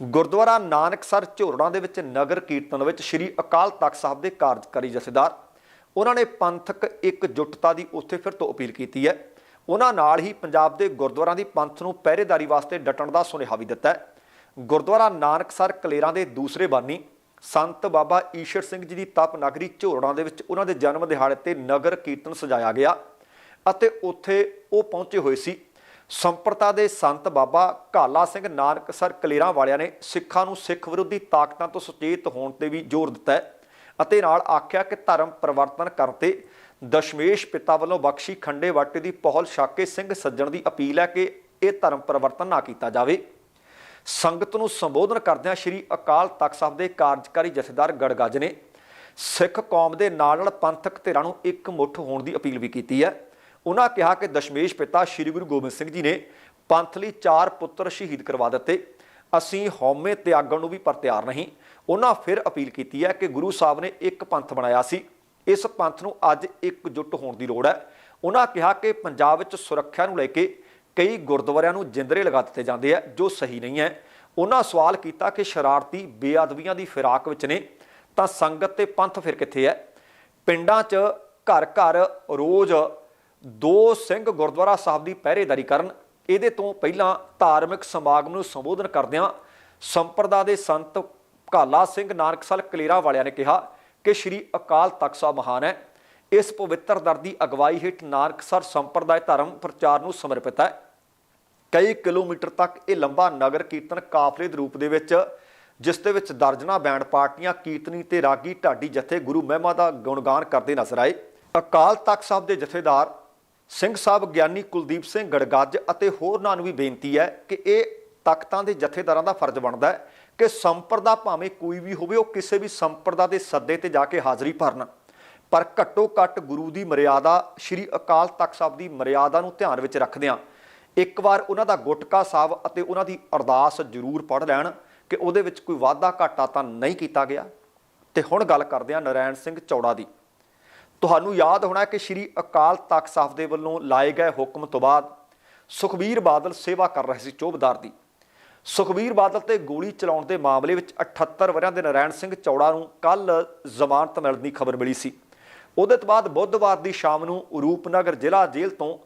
Speaker 1: ਗੁਰਦੁਆਰਾ ਨਾਨਕਸਰ ਝੋਰੜਾਂ ਦੇ ਵਿੱਚ ਨਗਰ ਕੀਰਤਨ ਵਿੱਚ ਸ੍ਰੀ ਅਕਾਲ ਤਖਤ ਸਾਹਿਬ ਦੇ ਕਾਰਜਕਾਰੀ ਜਥੇਦਾਰ। ਉਹਨਾਂ ਨੇ ਪੰਥਕ ਇੱਕ ਇਕਜੁੱਟਤਾ ਦੀ ਉੱਥੇ ਫਿਰ ਤੋਂ ਅਪੀਲ ਕੀਤੀ ਹੈ। ਉਹਨਾਂ ਨਾਲ ਹੀ ਪੰਜਾਬ ਦੇ ਗੁਰਦੁਆਰਾਂ ਦੀ ਪੰਥ ਨੂੰ ਪਹਿਰੇਦਾਰੀ ਵਾਸਤੇ ਡਟਣ ਦਾ ਸੁਨੇਹਾ ਵੀ ਦਿੱਤਾ ਹੈ। ਗੁਰਦੁਆਰਾ ਨਾਨਕਸਰ ਕਲੇਰਾਂ ਦੇ ਦੂਸਰੇ ਬਾਨੀ, ਸੰਤ ਬਾਬਾ ਈਸ਼ਰ ਸਿੰਘ ਜੀ ਦੀ ਤਪ ਨਗਰੀ ਝੋਰੜਾਂ ਦੇ ਵਿੱਚ ਉਹਨਾਂ ਦੇ ਜਨਮ ਦਿਹਾੜੇ ਤੇ ਨਗਰ ਕੀਰਤਨ ਸਜਾਇਆ ਗਿਆ ਅਤੇ ਉੱਥੇ ਉਹ ਪਹੁੰਚੇ ਹੋਏ ਸੀ। ਸੰਪਰਤਾ ਦੇ ਸੰਤ ਬਾਬਾ ਕਾਲਾ ਸਿੰਘ ਨਾਨਕਸਰ ਕਲੇਰਾਂ ਵਾਲਿਆਂ ਨੇ ਸਿੱਖਾਂ ਨੂੰ ਸਿੱਖ ਵਿਰੋਧੀ ਤਾਕਤਾਂ ਤੋਂ ਸੁਚੇਤ ਹੋਣ ਤੇ ਵੀ ਜ਼ੋਰ ਦਿੱਤਾ ਅਤੇ ਨਾਲ ਆਖਿਆ ਕਿ ਧਰਮ ਪਰਿਵਰਤਨ ਕਰਨ ਤੇ ਦਸ਼ਮੇਸ਼ ਪਿਤਾ ਵੱਲੋਂ ਬਖਸ਼ੀ ਖੰਡੇ ਵਾਟੇ ਦੀ ਪਹੁਲ ਛਾਕੇ ਸਿੰਘ ਸੱਜਣ ਦੀ ਅਪੀਲ ਹੈ ਕਿ ਇਹ ਧਰਮ ਪਰਿਵਰਤਨ ਨਾ ਕੀਤਾ ਜਾਵੇ। ਸੰਗਤ ਨੂੰ ਸੰਬੋਧਨ ਕਰਦਿਆਂ ਸ੍ਰੀ ਅਕਾਲ ਤਖਤ ਸਾਹਿਬ ਦੇ ਕਾਰਜਕਾਰੀ ਜਥੇਦਾਰ ਗੜਗੱਜ ਨੇ ਸਿੱਖ ਕੌਮ ਦੇ ਨਾਲ ਨਾਲ ਪੰਥਕ ਧਿਰਾਂ ਨੂੰ ਇੱਕ ਮੁੱਠ ਹੋਣ ਦੀ ਅਪੀਲ ਵੀ ਕੀਤੀ ਹੈ। ਉਹਨਾਂ ਕਿਹਾ ਕਿ ਦਸ਼ਮੇਸ਼ ਪਿਤਾ ਸ੍ਰੀ ਗੁਰੂ ਗੋਬਿੰਦ ਸਿੰਘ ਜੀ ਨੇ ਪੰਥ ਲਈ ਚਾਰ ਪੁੱਤਰ ਸ਼ਹੀਦ ਕਰਵਾ ਦਿੱਤੇ। ਅਸੀਂ ਹਉਮੈ ਤਿਆਗਣ ਨੂੰ ਵੀ ਪਰ ਤਿਆਰ ਨਹੀਂ। ਉਹਨਾਂ ਫਿਰ ਅਪੀਲ ਕੀਤੀ ਹੈ ਕਿ ਗੁਰੂ ਸਾਹਿਬ ਨੇ ਇੱਕ ਪੰਥ ਬਣਾਇਆ ਸੀ। ਇਸ ਪੰਥ ਨੂੰ ਅੱਜ ਇਕਜੁੱਟ ਹੋਣ ਦੀ ਲੋੜ ਹੈ। ਉਹਨਾਂ ਕਿਹਾ ਕਿ ਪੰਜਾਬ ਵਿੱਚ ਸੁਰੱਖਿਆ ਨੂੰ ਲੈ ਕੇ ਕਈ ਗੁਰਦੁਆਰਿਆਂ ਨੂੰ ਜਿੰਦਰੇ ਲਗਾ ਦਿੱਤੇ ਜਾਂਦੇ ਆ, ਜੋ ਸਹੀ ਨਹੀਂ ਹੈ। ਉਹਨਾਂ ਸਵਾਲ ਕੀਤਾ ਕਿ ਸ਼ਰਾਰਤੀ ਬੇਅਦਬੀਆਂ ਦੀ ਫਿਰਾਕ ਵਿੱਚ ਨੇ ਤਾਂ ਸੰਗਤ ਤੇ ਪੰਥ ਫਿਰ ਕਿੱਥੇ ਹੈ? ਪਿੰਡਾਂ 'ਚ ਘਰ ਘਰ ਰੋਜ਼ ਦੋ ਸਿੰਘ ਗੁਰਦੁਆਰਾ ਸਾਹਿਬ ਦੀ ਪਹਿਰੇਦਾਰੀ ਕਰਨ, ਇਹਦੇ ਤੋਂ ਪਹਿਲਾਂ ਧਾਰਮਿਕ ਸਮਾਗਮ ਨੂੰ ਸੰਬੋਧਨ ਕਰਦਿਆਂ ਸੰਪਰਦਾ ਦੇ ਸੰਤ ਕਾਲਾ ਸਿੰਘ ਨਾਨਕਸਰ ਕਲੇਰਾ ਵਾਲਿਆਂ ਨੇ ਕਿਹਾ ਕਿ ਸ੍ਰੀ ਅਕਾਲ ਤਖਤ ਸਾਹਿਬ ਮਹਾਨ ਹੈ। ਇਸ ਪਵਿੱਤਰ ਦਰ ਦੀ ਅਗਵਾਈ ਹੇਠ ਨਾਨਕਸਰ ਸੰਪਰਦਾਇ ਧਰਮ ਪ੍ਰਚਾਰ ਨੂੰ ਸਮਰਪਿਤ ਹੈ। ਕਈ ਕਿਲੋਮੀਟਰ ਤੱਕ ਇਹ ਲੰਬਾ ਨਗਰ ਕੀਰਤਨ ਕਾਫਲੇ ਦੇ ਰੂਪ ਦੇ ਵਿੱਚ, ਜਿਸ ਦੇ ਵਿੱਚ ਦਰਜਨਾ ਬੈਂਡ ਪਾਰਟੀਆਂ, ਕੀਰਤਨੀ ਤੇ ਰਾਗੀ ਢਾਡੀ ਜਥੇ ਗੁਰੂ ਮਹਿਮਾ ਦਾ ਗੁਣਗਾਨ ਕਰਦੇ ਨਜ਼ਰ ਆਏ। ਅਕਾਲ ਤਖਤ ਸਾਹਿਬ ਦੇ ਜਥੇਦਾਰ ਸਿੰਘ ਸਾਹਿਬ ਗਿਆਨੀ ਕੁਲਦੀਪ ਸਿੰਘ ਗੜਗੱਜ ਅਤੇ ਹੋਰਨਾਂ ਨੂੰ ਵੀ ਬੇਨਤੀ ਹੈ ਕਿ ਇਹ ਤਖਤਾਂ ਦੇ ਜਥੇਦਾਰਾਂ ਦਾ ਫਰਜ਼ ਬਣਦਾ ਹੈ ਕਿ ਸੰਪਰਦਾ ਭਾਵੇਂ ਕੋਈ ਵੀ ਹੋਵੇ, ਉਹ ਕਿਸੇ ਵੀ ਸੰਪਰਦਾ ਦੇ ਸੱਦੇ ਤੇ ਜਾ ਕੇ ਹਾਜ਼ਰੀ ਭਰਨ। ਪਰ ਘੱਟੋ ਘੱਟ ਗੁਰੂ ਦੀ ਮਰਿਆਦਾ, ਸ੍ਰੀ ਅਕਾਲ ਤਖਤ ਸਾਹਿਬ ਦੀ ਮਰਿਆਦਾ ਨੂੰ ਧਿਆਨ ਵਿੱਚ ਰੱਖਦਿਆਂ ਇੱਕ ਵਾਰ ਉਹਨਾਂ ਦਾ ਗੁਟਕਾ ਸਾਹਿਬ ਅਤੇ ਉਹਨਾਂ ਦੀ ਅਰਦਾਸ ਜ਼ਰੂਰ ਪੜ੍ਹ ਲੈਣ ਕਿ ਉਹਦੇ ਵਿੱਚ ਕੋਈ ਵਾਧਾ ਘਾਟਾ ਤਾਂ ਨਹੀਂ ਕੀਤਾ ਗਿਆ। ਤੇ ਹੁਣ ਗੱਲ ਕਰਦੇ ਹਾਂ ਨਰੈਣ ਸਿੰਘ ਚੌੜਾ ਦੀ। ਤੁਹਾਨੂੰ ਯਾਦ ਹੋਣਾ ਕਿ ਸ੍ਰੀ ਅਕਾਲ ਤਖਤ ਸਾਹਿਬ ਦੇ ਵੱਲੋਂ ਲਾਏ ਗਏ ਹੁਕਮ ਤੋਂ ਬਾਅਦ ਸੁਖਬੀਰ ਬਾਦਲ ਸੇਵਾ ਕਰ ਰਹੇ ਸੀ ਚੋਬਦਾਰ ਦੀ। ਸੁਖਬੀਰ ਬਾਦਲ ਤੇ ਗੋਲੀ ਚਲਾਉਣ ਦੇ ਮਾਮਲੇ ਵਿੱਚ 78 ਵਰਿਆਂ ਦੇ ਨਰੈਣ ਸਿੰਘ ਚੌੜਾ ਨੂੰ ਕੱਲ ਜ਼ਮਾਨਤ ਮਿਲਣ ਦੀ ਖਬਰ ਮਿਲੀ ਸੀ। ਉਹਦੇ ਤੋਂ ਬਾਅਦ ਬੁੱਧਵਾਰ ਦੀ ਸ਼ਾਮ ਨੂੰ ਰੂਪਨਗਰ ਜ਼ਿਲ੍ਹਾ ਜੇਲ੍ਹ ਤੋਂ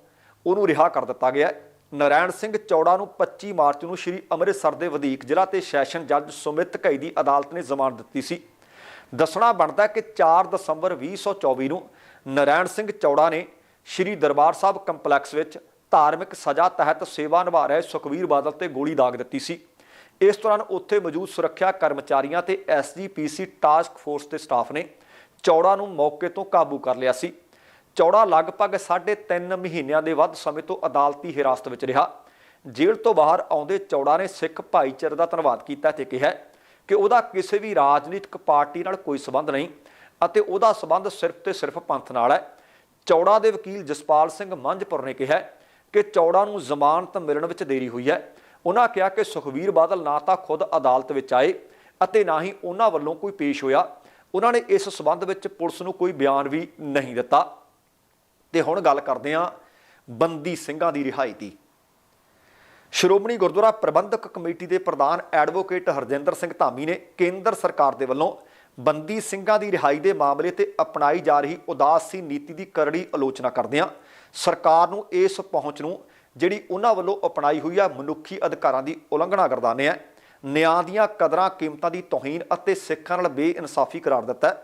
Speaker 1: ਉਹਨੂੰ ਰਿਹਾ ਕਰ ਦਿੱਤਾ ਗਿਆ। ਹੈ। ਨਰੈਣ ਸਿੰਘ ਚੌੜਾ ਨੂੰ 25 ਮਾਰਚ ਨੂੰ ਸ੍ਰੀ ਅੰਮ੍ਰਿਤਸਰ ਦੇ ਵਧੀਕ ਜ਼ਿਲ੍ਹਾ ਤੇ ਸੈਸ਼ਨ ਜੱਜ ਸੁਮਿਤ ਘਈ ਦੀ ਅਦਾਲਤ ਨੇ ਜ਼ਮਾਨਤ ਦਿੱਤੀ ਸੀ। ਦੱਸਣਾ ਬਣਦਾ ਕਿ 4 ਦਸੰਬਰ 2024 ਨੂੰ ਨਰੈਣ ਸਿੰਘ ਚੌੜਾ ਨੇ ਸ੍ਰੀ ਦਰਬਾਰ ਸਾਹਿਬ ਕੰਪਲੈਕਸ ਵਿੱਚ ਧਾਰਮਿਕ ਸਜ਼ਾ ਤਹਿਤ ਸੇਵਾ ਨਿਭਾ ਰਹੇ ਸੁਖਵੀਰ ਬਾਦਲ ਤੇ ਗੋਲੀ ਦਾਗ ਦਿੱਤੀ ਸੀ। ਇਸ ਦੌਰਾਨ ਉੱਥੇ ਮੌਜੂਦ ਸੁਰੱਖਿਆ ਕਰਮਚਾਰੀਆਂ ਤੇ ਐਸਜੀਪੀਸੀ ਟਾਸਕ ਫੋਰਸ ਦੇ ਸਟਾਫ ਨੇ ਚੌੜਾ ਨੂੰ ਮੌਕੇ ਤੋਂ ਕਾਬੂ ਕਰ ਲਿਆ ਸੀ। ਚੌੜਾ ਲਗਭਗ 3.5 ਮਹੀਨਿਆਂ ਦੇ ਵੱਧ ਸਮੇਂ ਤੋਂ ਅਦਾਲਤੀ ਹਿਰਾਸਤ ਵਿੱਚ ਰਿਹਾ। ਜੇਲ੍ਹ ਤੋਂ ਬਾਹਰ ਆਉਂਦੇ ਚੌੜਾ ਨੇ ਸਿੱਖ ਭਾਈਚਾਰੇ ਦਾ ਧੰਨਵਾਦ ਕੀਤਾ ਤੇ ਕਿਹਾ ਕਿ ਉਹਦਾ ਕਿਸੇ ਵੀ ਰਾਜਨੀਤਿਕ ਪਾਰਟੀ ਨਾਲ ਕੋਈ ਸਬੰਧ ਨਹੀਂ ਅਤੇ ਉਹਦਾ ਸਬੰਧ ਸਿਰਫ ਤੇ ਸਿਰਫ ਪੰਥ ਨਾਲ ਹੈ। ਚੌੜਾ ਦੇ ਵਕੀਲ ਜਸਪਾਲ ਸਿੰਘ ਮੰਝਪੁਰ ਨੇ ਕਿਹਾ ਕਿ ਚੌੜਾ ਨੂੰ ਜ਼ਮਾਨਤ ਮਿਲਣ ਵਿੱਚ ਦੇਰੀ ਹੋਈ ਹੈ। ਉਹਨਾਂ ਕਿਹਾ ਕਿ ਸੁਖਵੀਰ ਬਾਦਲ ਨਾ ਤਾਂ ਖੁਦ ਅਦਾਲਤ ਵਿੱਚ ਆਏ ਅਤੇ ਨਾ ਹੀ ਉਹਨਾਂ ਵੱਲੋਂ ਕੋਈ ਪੇਸ਼ ਹੋਇਆ। ਉਹਨਾਂ ਨੇ ਇਸ ਸਬੰਧ ਵਿੱਚ ਪੁਲਿਸ ਨੂੰ ਕੋਈ ਬਿਆਨ ਵੀ ਨਹੀਂ ਦਿੱਤਾ। ਤੇ ਹੁਣ ਗੱਲ ਕਰਦੇ ਹਾਂ ਬੰਦੀ ਸਿੰਘਾਂ ਦੀ ਰਿਹਾਈ ਦੀ। ਸ਼੍ਰੋਮਣੀ ਗੁਰਦੁਆਰਾ ਪ੍ਰਬੰਧਕ ਕਮੇਟੀ ਦੇ ਪ੍ਰਧਾਨ ਐਡਵੋਕੇਟ ਹਰਜਿੰਦਰ ਸਿੰਘ ਧਾਮੀ ਨੇ ਕੇਂਦਰ ਸਰਕਾਰ ਦੇ ਵੱਲੋਂ ਬੰਦੀ ਸਿੰਘਾਂ ਦੀ ਰਿਹਾਈ ਦੇ ਮਾਮਲੇ ਤੇ ਅਪਣਾਈ ਜਾ ਰਹੀ ਉਦਾਸੀ ਨੀਤੀ ਦੀ ਕਰੜੀ ਆਲੋਚਨਾ ਕਰਦਿਆਂ ਸਰਕਾਰ ਨੂੰ ਇਸ ਪਹੁੰਚ ਨੂੰ, ਜਿਹੜੀ ਉਹਨਾਂ ਵੱਲੋਂ ਅਪਣਾਈ ਹੋਈ ਆ ਮਨੁੱਖੀ ਅਧਿਕਾਰਾਂ ਦੀ ਉਲੰਘਣਾ ਕਰਦਾਨੇ ਹੈ ਨਿਆਂ ਦੀਆਂ ਕਦਰਾਂ ਕੀਮਤਾਂ ਦੀ ਤੋਹੀਨ ਅਤੇ ਸਿੱਖਾਂ ਨਾਲ ਬੇਇਨਸਾਫੀ ਕਰਾਰ ਦਿੱਤਾ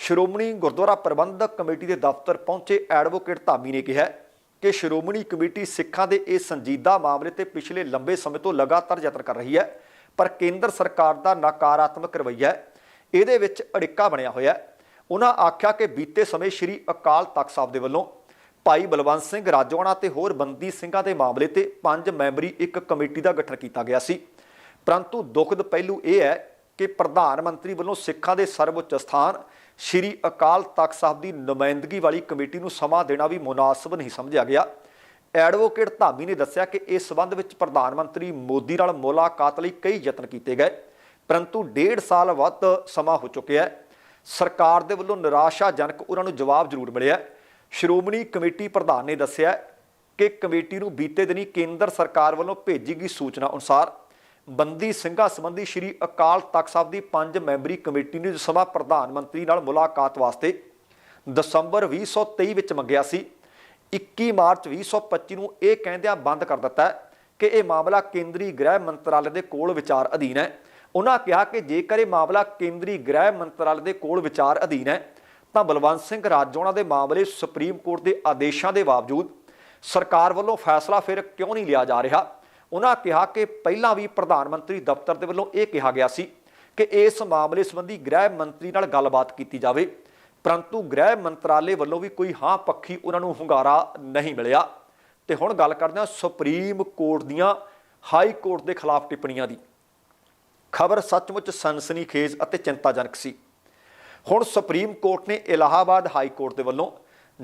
Speaker 1: ਸ਼੍ਰੋਮਣੀ ਗੁਰਦੁਆਰਾ ਪ੍ਰਬੰਧਕ ਕਮੇਟੀ ਦੇ ਦਫ਼ਤਰ ਪਹੁੰਚੇ ਐਡਵੋਕੇਟ ਧਾਮੀ ਨੇ ਕਿਹਾ ਕਿ ਸ਼੍ਰੋਮਣੀ ਕਮੇਟੀ ਸਿੱਖਾਂ ਦੇ ਇਹ ਸੰਜੀਦਾ ਮਾਮਲੇ ਤੇ ਪਿਛਲੇ ਲੰਬੇ ਸਮੇਂ ਤੋਂ ਲਗਾਤਾਰ ਯਤਨ ਕਰ ਰਹੀ ਹੈ, ਪਰ ਕੇਂਦਰ ਸਰਕਾਰ ਦਾ ਨਕਾਰਾਤਮਕ ਰਵੱਈਆ ਇਹਦੇ ਵਿੱਚ ਅੜਿੱਕਾ ਬਣਿਆ ਹੋਇਆ ਹੈ। ਉਹਨਾਂ ਆਖਿਆ ਕਿ ਬੀਤੇ ਸਮੇਂ ਸ੍ਰੀ ਅਕਾਲ ਤਖਤ ਸਾਹਿਬ ਦੇ ਵੱਲੋਂ ਭਾਈ ਬਲਵੰਤ ਸਿੰਘ ਰਾਜੋਆਣਾ ਤੇ ਹੋਰ ਬੰਦੀ ਸਿੰਘਾਂ ਦੇ ਮਾਮਲੇ ਤੇ ਪੰਜ ਮੈਂਬਰੀ ਇੱਕ ਕਮੇਟੀ ਦਾ ਗਠਨ ਕੀਤਾ ਗਿਆ ਸੀ। ਪਰੰਤੂ ਦੁਖਦ ਪਹਿਲੂ ਇਹ ਹੈ ਕਿ ਪ੍ਰਧਾਨ ਮੰਤਰੀ ਵੱਲੋਂ ਸਿੱਖਾਂ ਦੇ ਸਰਵਉੱਚ ਸਥਾਨ ਸ੍ਰੀ ਅਕਾਲ ਤਖਤ ਸਾਹਿਬ ਦੀ ਨੁਮਾਇੰਦਗੀ ਵਾਲੀ ਕਮੇਟੀ ਨੂੰ ਸਮਾਂ ਦੇਣਾ ਵੀ ਮੁਨਾਸਬ ਨਹੀਂ ਸਮਝਿਆ ਗਿਆ। ਐਡਵੋਕੇਟ ਧਾਮੀ ਨੇ ਦੱਸਿਆ ਕਿ ਇਸ ਸਬੰਧ ਵਿੱਚ ਪ੍ਰਧਾਨ ਮੰਤਰੀ ਮੋਦੀ ਨਾਲ ਮੁਲਾਕਾਤ ਲਈ ਕਈ ਯਤਨ ਕੀਤੇ ਗਏ, ਪਰੰਤੂ ਡੇਢ ਸਾਲ ਵੱਧ ਸਮਾਂ ਹੋ ਚੁੱਕਿਆ ਹੈ। ਸਰਕਾਰ ਦੇ ਵੱਲੋਂ ਨਿਰਾਸ਼ਾਜਨਕ ਉਹਨਾਂ ਨੂੰ ਜਵਾਬ ਜ਼ਰੂਰ ਮਿਲਿਆ ਸ਼੍ਰੋਮਣੀ ਕਮੇਟੀ ਪ੍ਰਧਾਨ ਨੇ ਦੱਸਿਆ ਕਿ ਕਮੇਟੀ ਨੂੰ ਬੀਤੇ ਦਿਨੀ ਕੇਂਦਰ ਸਰਕਾਰ ਵੱਲੋਂ ਭੇਜੀ ਗਈ ਸੂਚਨਾ ਅਨੁਸਾਰ ਬੰਦੀ ਸਿੰਘਾਂ ਸੰਬੰਧੀ ਸ੍ਰੀ ਅਕਾਲ ਤਖਤ ਸਾਹਿਬ ਦੀ ਪੰਜ ਮੈਂਬਰੀ ਕਮੇਟੀ ਨੇ ਸਭਾ ਪ੍ਰਧਾਨ ਮੰਤਰੀ ਨਾਲ ਮੁਲਾਕਾਤ ਵਾਸਤੇ ਦਸੰਬਰ 2023 ਵਿੱਚ ਮੰਗਿਆ ਸੀ। 21 ਮਾਰਚ 2025 ਨੂੰ ਇਹ ਕਹਿੰਦਿਆਂ ਬੰਦ ਕਰ ਦਿੱਤਾ ਕਿ ਇਹ ਮਾਮਲਾ ਕੇਂਦਰੀ ਗ੍ਰਹਿ ਮੰਤਰਾਲੇ ਦੇ ਕੋਲ ਵਿਚਾਰ ਅਧੀਨ ਹੈ। ਉਹਨਾਂ ਕਿਹਾ ਕਿ ਜੇਕਰ ਇਹ ਮਾਮਲਾ ਕੇਂਦਰੀ ਗ੍ਰਹਿ ਮੰਤਰਾਲੇ ਦੇ ਕੋਲ ਵਿਚਾਰ ਅਧੀਨ ਹੈ, ਤਾਂ ਬਲਵੰਤ ਸਿੰਘ ਰਾਜੋਣਾ ਦੇ ਮਾਮਲੇ ਸੁਪਰੀਮ ਕੋਰਟ ਦੇ ਆਦੇਸ਼ਾਂ ਦੇ ਬਾਵਜੂਦ ਸਰਕਾਰ ਵੱਲੋਂ ਫੈਸਲਾ ਫਿਰ ਕਿਉਂ ਨਹੀਂ ਲਿਆ ਜਾ ਰਿਹਾ? ਉਹਨਾਂ ਕਿਹਾ ਕਿ ਪਹਿਲਾਂ ਵੀ ਪ੍ਰਧਾਨ ਮੰਤਰੀ ਦਫ਼ਤਰ ਦੇ ਵੱਲੋਂ ਇਹ ਕਿਹਾ ਗਿਆ ਸੀ ਕਿ ਇਸ ਮਾਮਲੇ ਸੰਬੰਧੀ ਗ੍ਰਹਿ ਮੰਤਰੀ ਨਾਲ ਗੱਲਬਾਤ ਕੀਤੀ ਜਾਵੇ, ਪਰੰਤੂ ਗ੍ਰਹਿ ਮੰਤਰਾਲੇ ਵੱਲੋਂ ਵੀ ਕੋਈ ਹਾਂ ਪੱਖੀ ਉਹਨਾਂ ਨੂੰ ਹੁੰਗਾਰਾ ਨਹੀਂ ਮਿਲਿਆ। ਤੇ ਹੁਣ ਗੱਲ ਕਰਦੇ ਹਾਂ ਸੁਪਰੀਮ ਕੋਰਟ ਦੀਆਂ, ਹਾਈ ਕੋਰਟ ਦੇ ਖਿਲਾਫ ਟਿੱਪਣੀਆਂ ਦੀ। ਖਬਰ ਸੱਚਮੁੱਚ ਸਨਸਨੀਖੇਜ਼ ਅਤੇ ਚਿੰਤਾਜਨਕ ਸੀ। ਹੁਣ ਸੁਪਰੀਮ ਕੋਰਟ ਨੇ ਇਲਾਹਾਬਾਦ ਹਾਈ ਕੋਰਟ ਦੇ ਵੱਲੋਂ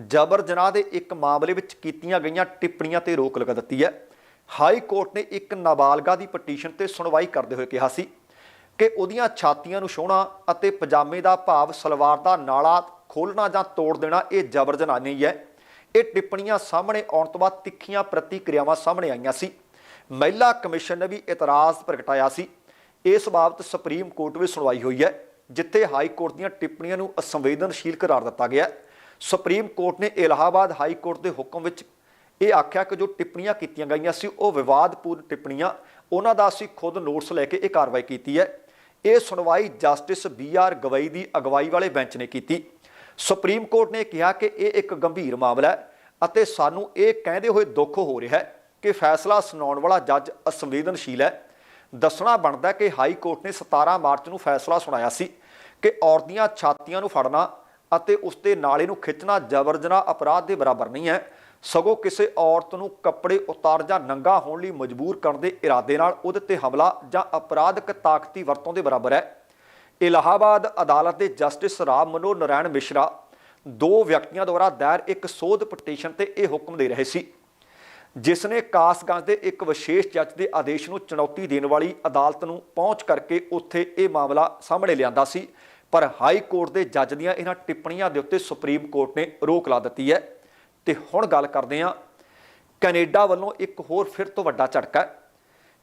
Speaker 1: ਜਬਰ ਜਨਾਹ ਦੇ ਇੱਕ ਮਾਮਲੇ ਵਿੱਚ ਕੀਤੀਆਂ ਗਈਆਂ ਟਿੱਪਣੀਆਂ ਤੇ ਰੋਕ ਲਗਾ ਦਿੱਤੀ ਹੈ। ਹਾਈ ਕੋਰਟ ਨੇ ਇੱਕ ਨਾਬਾਲਗਾ ਦੀ ਪਟੀਸ਼ਨ ਤੇ ਸੁਣਵਾਈ ਕਰਦੇ ਹੋਏ ਕਿਹਾ ਸੀ ਕਿ ਉਹਦੀਆਂ ਛਾਤੀਆਂ ਨੂੰ ਛੋਹਣਾ ਅਤੇ ਪਜਾਮੇ ਦਾ ਭਾਵ ਸਲਵਾਰ ਦਾ ਨਾਲਾ ਖੋਲਣਾ ਜਾਂ ਤੋੜ ਦੇਣਾ ਇਹ ਜਬਰ ਜਨਾਹ ਨਹੀਂ ਹੈ। ਇਹ ਟਿੱਪਣੀਆਂ ਸਾਹਮਣੇ ਆਉਣ ਤੋਂ ਬਾਅਦ ਤਿੱਖੀਆਂ ਪ੍ਰਤੀਕਿਰਿਆਵਾਂ ਸਾਹਮਣੇ ਆਈਆਂ ਸੀ। ਮਹਿਲਾ ਕਮਿਸ਼ਨ ਨੇ ਵੀ ਇਤਰਾਜ਼ ਪ੍ਰਗਟਾਇਆ ਸੀ। ਇਸ ਬਾਬਤ ਸੁਪਰੀਮ ਕੋਰਟ ਵਿੱਚ ਸੁਣਵਾਈ ਹੋਈ ਹੈ, ਜਿੱਥੇ ਹਾਈ ਕੋਰਟ ਦੀਆਂ ਟਿੱਪਣੀਆਂ ਨੂੰ ਅਸੰਵੇਦਨਸ਼ੀਲ ਕਰਾਰ ਦਿੱਤਾ ਗਿਆ ਸੁਪਰੀਮ ਕੋਰਟ ਨੇ ਇਲਾਹਾਬਾਦ ਹਾਈ ਕੋਰਟ ਦੇ ਹੁਕਮ ਵਿੱਚ ਇਹ ਆਖਿਆ ਕਿ ਜੋ ਟਿੱਪਣੀਆਂ ਕੀਤੀਆਂ ਗਈਆਂ ਸੀ, ਉਹ ਵਿਵਾਦਪੂਰਨ ਟਿੱਪਣੀਆਂ, ਉਹਨਾਂ ਦਾ ਅਸੀਂ ਖੁਦ ਨੋਟਸ ਲੈ ਕੇ ਇਹ ਕਾਰਵਾਈ ਕੀਤੀ ਹੈ। ਇਹ ਸੁਣਵਾਈ ਜਸਟਿਸ ਬੀ ਆਰ ਗਵਈ ਦੀ ਅਗਵਾਈ ਵਾਲੇ ਬੈਂਚ ਨੇ ਕੀਤੀ। ਸੁਪਰੀਮ ਕੋਰਟ ਨੇ ਕਿਹਾ ਕਿ ਇਹ ਇੱਕ ਗੰਭੀਰ ਮਾਮਲਾ ਹੈ ਅਤੇ ਸਾਨੂੰ ਇਹ ਕਹਿੰਦੇ ਹੋਏ ਦੁੱਖ ਹੋ ਰਿਹਾ ਹੈ ਕਿ ਫੈਸਲਾ ਸੁਣਾਉਣ ਵਾਲਾ ਜੱਜ ਅਸੰਵੇਦਨਸ਼ੀਲ ਹੈ। ਦੱਸਣਾ ਬਣਦਾ ਕਿ ਹਾਈ ਕੋਰਟ ਨੇ 17 ਮਾਰਚ ਨੂੰ ਫੈਸਲਾ ਸੁਣਾਇਆ ਸੀ ਕਿ ਔਰਤ ਦੀਆਂ ਛਾਤੀਆਂ ਨੂੰ ਫੜਨਾ ਅਤੇ ਉਸ ਦੇ ਨਾਲੇ ਨੂੰ ਖਿੱਚਣਾ ਜਬਰ ਜ਼ਬਰਜਨਾ ਅਪਰਾਧ ਦੇ ਬਰਾਬਰ ਨਹੀਂ ਹੈ। ਸਗੋਂ ਕਿਸੇ ਔਰਤ ਨੂੰ ਕੱਪੜੇ ਉਤਾਰ ਜਾਂ ਨੰਗਾ ਹੋਣ ਲਈ ਮਜਬੂਰ ਕਰਨ ਦੇ ਇਰਾਦੇ ਨਾਲ ਉਹਦੇ ਤੇ ਹਮਲਾ ਜਾਂ ਅਪਰਾਧਕ ਤਾਕਤੀ ਵਰਤੋਂ ਦੇ ਬਰਾਬਰ ਹੈ। ਇਲਾਹਾਬਾਦ ਅਦਾਲਤ ਦੇ ਜਸਟਿਸ ਰਾਮ ਮਨੋਹਰ ਨਾਰਾਇਣ ਮਿਸ਼ਰਾ ਦੋ ਵਿਅਕਤੀਆਂ ਦੁਆਰਾ ਦਾਇਰ ਇੱਕ ਸੋਧ ਪਟੀਸ਼ਨ ਤੇ ਇਹ ਹੁਕਮ ਦੇ ਰਹੇ ਸੀ। ਜਿਸ ਨੇ ਕਾਸਗੰਜ ਦੇ ਇੱਕ ਵਿਸ਼ੇਸ਼ ਜੱਜ ਦੇ ਆਦੇਸ਼ ਨੂੰ ਚੁਣੌਤੀ ਦੇਣ ਵਾਲੀ ਅਦਾਲਤ ਨੂੰ ਪਹੁੰਚ ਕਰਕੇ ਉੱਥੇ ਇਹ ਮਾਮਲਾ ਸਾਹਮਣੇ ਲਿਆਂਦਾ ਸੀ, ਪਰ ਹਾਈ ਕੋਰਟ ਦੇ ਜੱਜ ਦੀਆਂ ਇਹਨਾਂ ਟਿੱਪਣੀਆਂ ਦੇ ਉੱਤੇ ਸੁਪਰੀਮ ਕੋਰਟ ਨੇ ਰੋਕ ਲਾ ਦਿੱਤੀ ਹੈ। ਤੇ ਹੁਣ ਗੱਲ ਕਰਦੇ ਹਾਂ। ਕੈਨੇਡਾ ਵੱਲੋਂ ਇੱਕ ਹੋਰ ਫਿਰ ਤੋਂ ਵੱਡਾ ਝਟਕਾ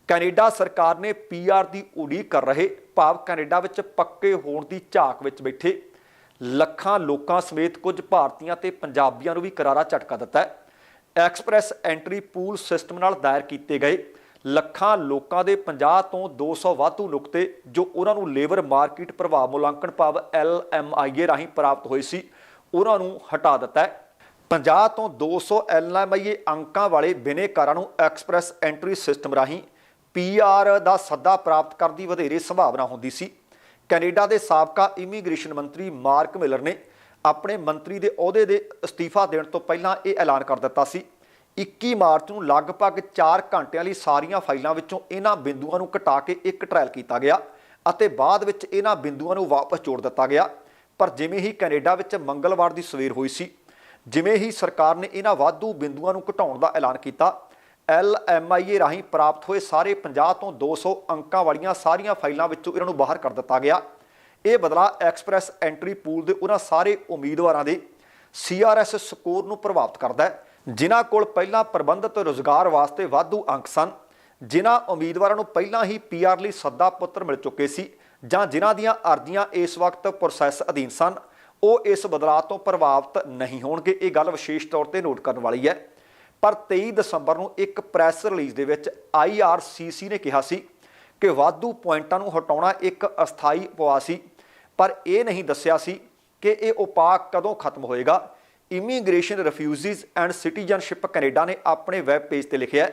Speaker 1: ਕੈਨੇਡਾ ਸਰਕਾਰ ਨੇ ਪੀਆਰ ਦੀ ਉਡੀਕ ਕਰ ਰਹੇ, ਭਾਵ ਕੈਨੇਡਾ ਵਿੱਚ ਪੱਕੇ ਹੋਣ ਦੀ ਝਾਕ ਵਿੱਚ ਬੈਠੇ। ਲੱਖਾਂ ਲੋਕਾਂ ਸਮੇਤ ਕੁਝ ਭਾਰਤੀਆਂ ਤੇ ਪੰਜਾਬੀਆਂ ਨੂੰ ਵੀ ਕਰਾਰਾ ਝਟਕਾ ਦਿੱਤਾ ਹੈ। ਐਕਸਪ੍ਰੈਸ ਐਂਟਰੀ ਪੂਲ ਸਿਸਟਮ ਨਾਲ ਦਾਇਰ ਕੀਤੇ ਗਏ। ਲੱਖਾਂ ਲੋਕਾਂ ਦੇ 50 ਤੋਂ 200 ਵਾਧੂ ਨੁਕਤੇ, ਜੋ ਉਹਨਾਂ ਨੂੰ ਲੇਬਰ ਮਾਰਕੀਟ ਪ੍ਰਭਾਵ ਮੁਲਾਂਕਣ ਭਾਵ LMIA ਰਾਹੀਂ ਪ੍ਰਾਪਤ ਹੋਏ ਸੀ, ਉਹਨਾਂ ਨੂੰ ਹਟਾ ਦਿੱਤਾ ਹੈ। 50 ਤੋਂ 200 LMIA ਅੰਕਾਂ ਵਾਲੇ ਬਿਨੇਕਾਰਾਂ ਨੂੰ ਐਕਸਪ੍ਰੈਸ ਐਂਟਰੀ ਸਿਸਟਮ ਰਾਹੀਂ PR ਦਾ ਸੱਦਾ ਪ੍ਰਾਪਤ ਕਰਨ ਦੀ ਵਧੇਰੇ ਸੰਭਾਵਨਾ ਹੁੰਦੀ ਸੀ। ਕੈਨੇਡਾ ਦੇ ਸਾਬਕਾ ਇਮੀਗ੍ਰੇਸ਼ਨ ਮੰਤਰੀ ਮਾਰਕ ਮਿਲਰ ਨੇ ਆਪਣੇ ਮੰਤਰੀ ਦੇ ਅਹੁਦੇ ਦੇ ਅਸਤੀਫਾ ਦੇਣ ਤੋਂ ਪਹਿਲਾਂ ਇਹ ਐਲਾਨ ਕਰ ਦਿੱਤਾ ਸੀ। 21 ਮਾਰਚ ਨੂੰ ਲਗਭਗ 4 ਘੰਟਿਆਂ ਲਈ ਸਾਰੀਆਂ ਫਾਈਲਾਂ ਵਿੱਚੋਂ ਇਹਨਾਂ ਬਿੰਦੂਆਂ ਨੂੰ ਘਟਾ ਕੇ ਇੱਕ ਟ੍ਰਾਇਲ ਕੀਤਾ ਗਿਆ ਅਤੇ ਬਾਅਦ ਵਿੱਚ ਇਹਨਾਂ ਬਿੰਦੂਆਂ ਨੂੰ ਵਾਪਸ ਜੋੜ ਦਿੱਤਾ ਗਿਆ। ਪਰ ਜਿਵੇਂ ਹੀ ਕੈਨੇਡਾ ਵਿੱਚ ਮੰਗਲਵਾਰ ਦੀ ਸਵੇਰ ਹੋਈ ਸੀ ਜਿਵੇਂ ਹੀ ਸਰਕਾਰ ਨੇ ਇਹਨਾਂ ਵਾਧੂ ਬਿੰਦੂਆਂ ਨੂੰ ਘਟਾਉਣ ਦਾ ਐਲਾਨ ਕੀਤਾ LMIA ਰਾਹੀਂ ਪ੍ਰਾਪਤ ਹੋਏ ਸਾਰੇ 50 ਤੋਂ 200 ਅੰਕਾਂ ਵਾਲੀਆਂ ਸਾਰੀਆਂ ਫਾਈਲਾਂ ਵਿੱਚੋਂ ਇਹਨਾਂ ਨੂੰ ਬਾਹਰ ਕਰ ਦਿੱਤਾ ਗਿਆ। ਇਹ ਬਦਲਾ ਐਕਸਪ੍ਰੈਸ ਐਂਟਰੀ ਪੂਲ ਦੇ ਉਹਨਾਂ ਸਾਰੇ ਉਮੀਦਵਾਰਾਂ ਦੇ CRS ਸਕੋਰ ਨੂੰ ਪ੍ਰਭਾਵਿਤ ਕਰਦਾ ਹੈ, ਜਿਨ੍ਹਾਂ ਕੋਲ ਪਹਿਲਾਂ ਪ੍ਰਬੰਧਤ ਰੋਜ਼ਗਾਰ ਵਾਸਤੇ ਵਾਧੂ ਅੰਕ ਸਨ, ਜਿਨ੍ਹਾਂ ਉਮੀਦਵਾਰਾਂ ਨੂੰ ਪਹਿਲਾਂ ਹੀ PR ਲਈ ਸੱਦਾ ਪੱਤਰ ਮਿਲ ਚੁੱਕੇ ਸੀ ਜਾਂ ਜਿਨ੍ਹਾਂ ਦੀਆਂ ਅਰਜ਼ੀਆਂ ਇਸ ਵਕਤ ਪ੍ਰੋਸੈਸ ਅਧੀਨ ਸਨ। ਉਹ ਇਸ ਬਦਲਾਅ ਤੋਂ ਪ੍ਰਭਾਵਿਤ ਨਹੀਂ ਹੋਣਗੇ। ਇਹ ਗੱਲ ਵਿਸ਼ੇਸ਼ ਤੌਰ ਤੇ ਨੋਟ ਕਰਨ ਵਾਲੀ ਹੈ। ਪਰ 23 ਦਸੰਬਰ ਨੂੰ ਇੱਕ ਪ੍ਰੈਸ ਰਿਲੀਜ਼ ਦੇ ਵਿੱਚ IRCC ਨੇ ਕਿਹਾ ਸੀ ਕਿ ਵਾਧੂ ਪੁਆਇੰਟਾਂ ਨੂੰ ਹਟਾਉਣਾ ਇੱਕ ਅਸਥਾਈ ਉਪਾਅ ਸੀ। ਪਰ ਇਹ ਨਹੀਂ ਦੱਸਿਆ ਸੀ ਕਿ ਇਹ ਉਪਾਅ ਕਦੋਂ ਖਤਮ ਹੋਏਗਾ। Immigration refugees and citizenship Canada ਨੇ ਆਪਣੇ ਵੈਬ ਪੇਜ ਤੇ ਲਿਖਿਆ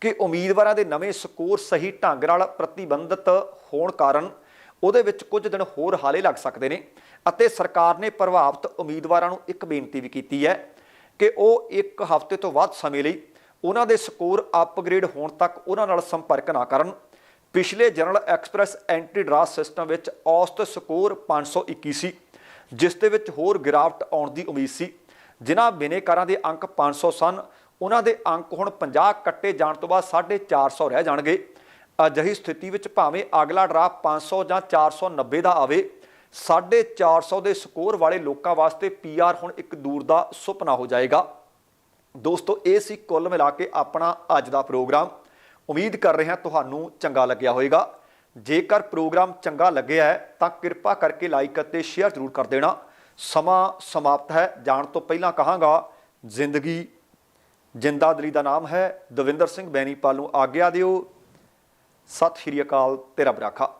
Speaker 1: ਕਿ ਉਮੀਦਵਾਰਾਂ ਦੇ ਨਵੇਂ ਸਕੋਰ ਸਹੀ ਢੰਗ ਨਾਲ ਪ੍ਰਤੀਬੰਧਿਤ ਹੋਣ ਕਾਰਨ ਉਹਦੇ ਵਿੱਚ ਕੁਝ ਦਿਨ ਹੋਰ ਹਾਲੇ ਲੱਗ ਸਕਦੇ ਨੇ ਅਤੇ ਸਰਕਾਰ ਨੇ ਪ੍ਰਭਾਵਿਤ ਉਮੀਦਵਾਰਾਂ ਨੂੰ ਇੱਕ ਬੇਨਤੀ ਵੀ ਕੀਤੀ ਹੈ ਕਿ ਉਹ ਇੱਕ ਹਫ਼ਤੇ ਤੋਂ ਵੱਧ ਸਮੇਂ ਲਈ ਉਹਨਾਂ ਦੇ ਸਕੋਰ ਅਪਗ੍ਰੇਡ ਹੋਣ ਤੱਕ ਉਹਨਾਂ ਨਾਲ ਸੰਪਰਕ ਨਾ ਕਰਨ। ਪਿਛਲੇ general express entry draw system ਵਿੱਚ ਔਸਤ ਸਕੋਰ 521 ਸੀ ਜਿਸ ਦੇ ਵਿੱਚ ਹੋਰ ਗਿਰਾਵਟ ਆਉਣ ਦੀ ਉਮੀਦ ਸੀ। ਜਿਨ੍ਹਾਂ ਬਿਨੇਕਾਰਾਂ ਦੇ ਅੰਕ 500 ਸਨ, ਉਹਨਾਂ ਦੇ ਅੰਕ ਹੁਣ 50 ਕੱਟੇ ਜਾਣ ਤੋਂ ਬਾਅਦ 450 ਰਹਿ ਜਾਣਗੇ। ਅਜਿਹੀ ਸਥਿਤੀ ਵਿੱਚ ਭਾਵੇਂ ਅਗਲਾ ਡਰਾ 500 ਜਾਂ 490 ਦਾ ਆਵੇ 450 ਦੇ ਸਕੋਰ ਵਾਲੇ ਲੋਕਾਂ ਵਾਸਤੇ ਪੀਆਰ ਹੁਣ ਇੱਕ ਦੂਰ ਦਾ ਸੁਪਨਾ ਹੋ ਜਾਏਗਾ। ਦੋਸਤੋ, ਇਹ ਸੀ ਕੁੱਲ ਮਿਲਾ ਕੇ ਆਪਣਾ ਅੱਜ ਦਾ ਪ੍ਰੋਗਰਾਮ। ਉਮੀਦ ਕਰ ਰਹੇ ਹਾਂ ਤੁਹਾਨੂੰ ਚੰਗਾ ਲੱਗਿਆ ਹੋਵੇਗਾ ਜੇਕਰ ਪ੍ਰੋਗਰਾਮ ਚੰਗਾ ਲੱਗਿਆ ਹੈ, ਤਾਂ ਕਿਰਪਾ ਕਰਕੇ ਲਾਈਕ ਅਤੇ ਸ਼ੇਅਰ ਜ਼ਰੂਰ ਕਰ ਦੇਣਾ। ਸਮਾਂ ਸਮਾਪਤ ਹੈ। ਜਾਣ ਤੋਂ ਪਹਿਲਾਂ ਕਹਾਂਗਾ, ਜ਼ਿੰਦਗੀ ਜਿੰਦਾਦਲੀ ਦਾ ਨਾਮ ਹੈ। ਦਵਿੰਦਰ ਸਿੰਘ ਬੈਣੀਪਾਲ ਨੂੰ ਆਗਿਆ ਦਿਓ। ਸਤਿ ਸ਼੍ਰੀ ਅਕਾਲ ਤੇਰਾ ਬਰਾਖਾ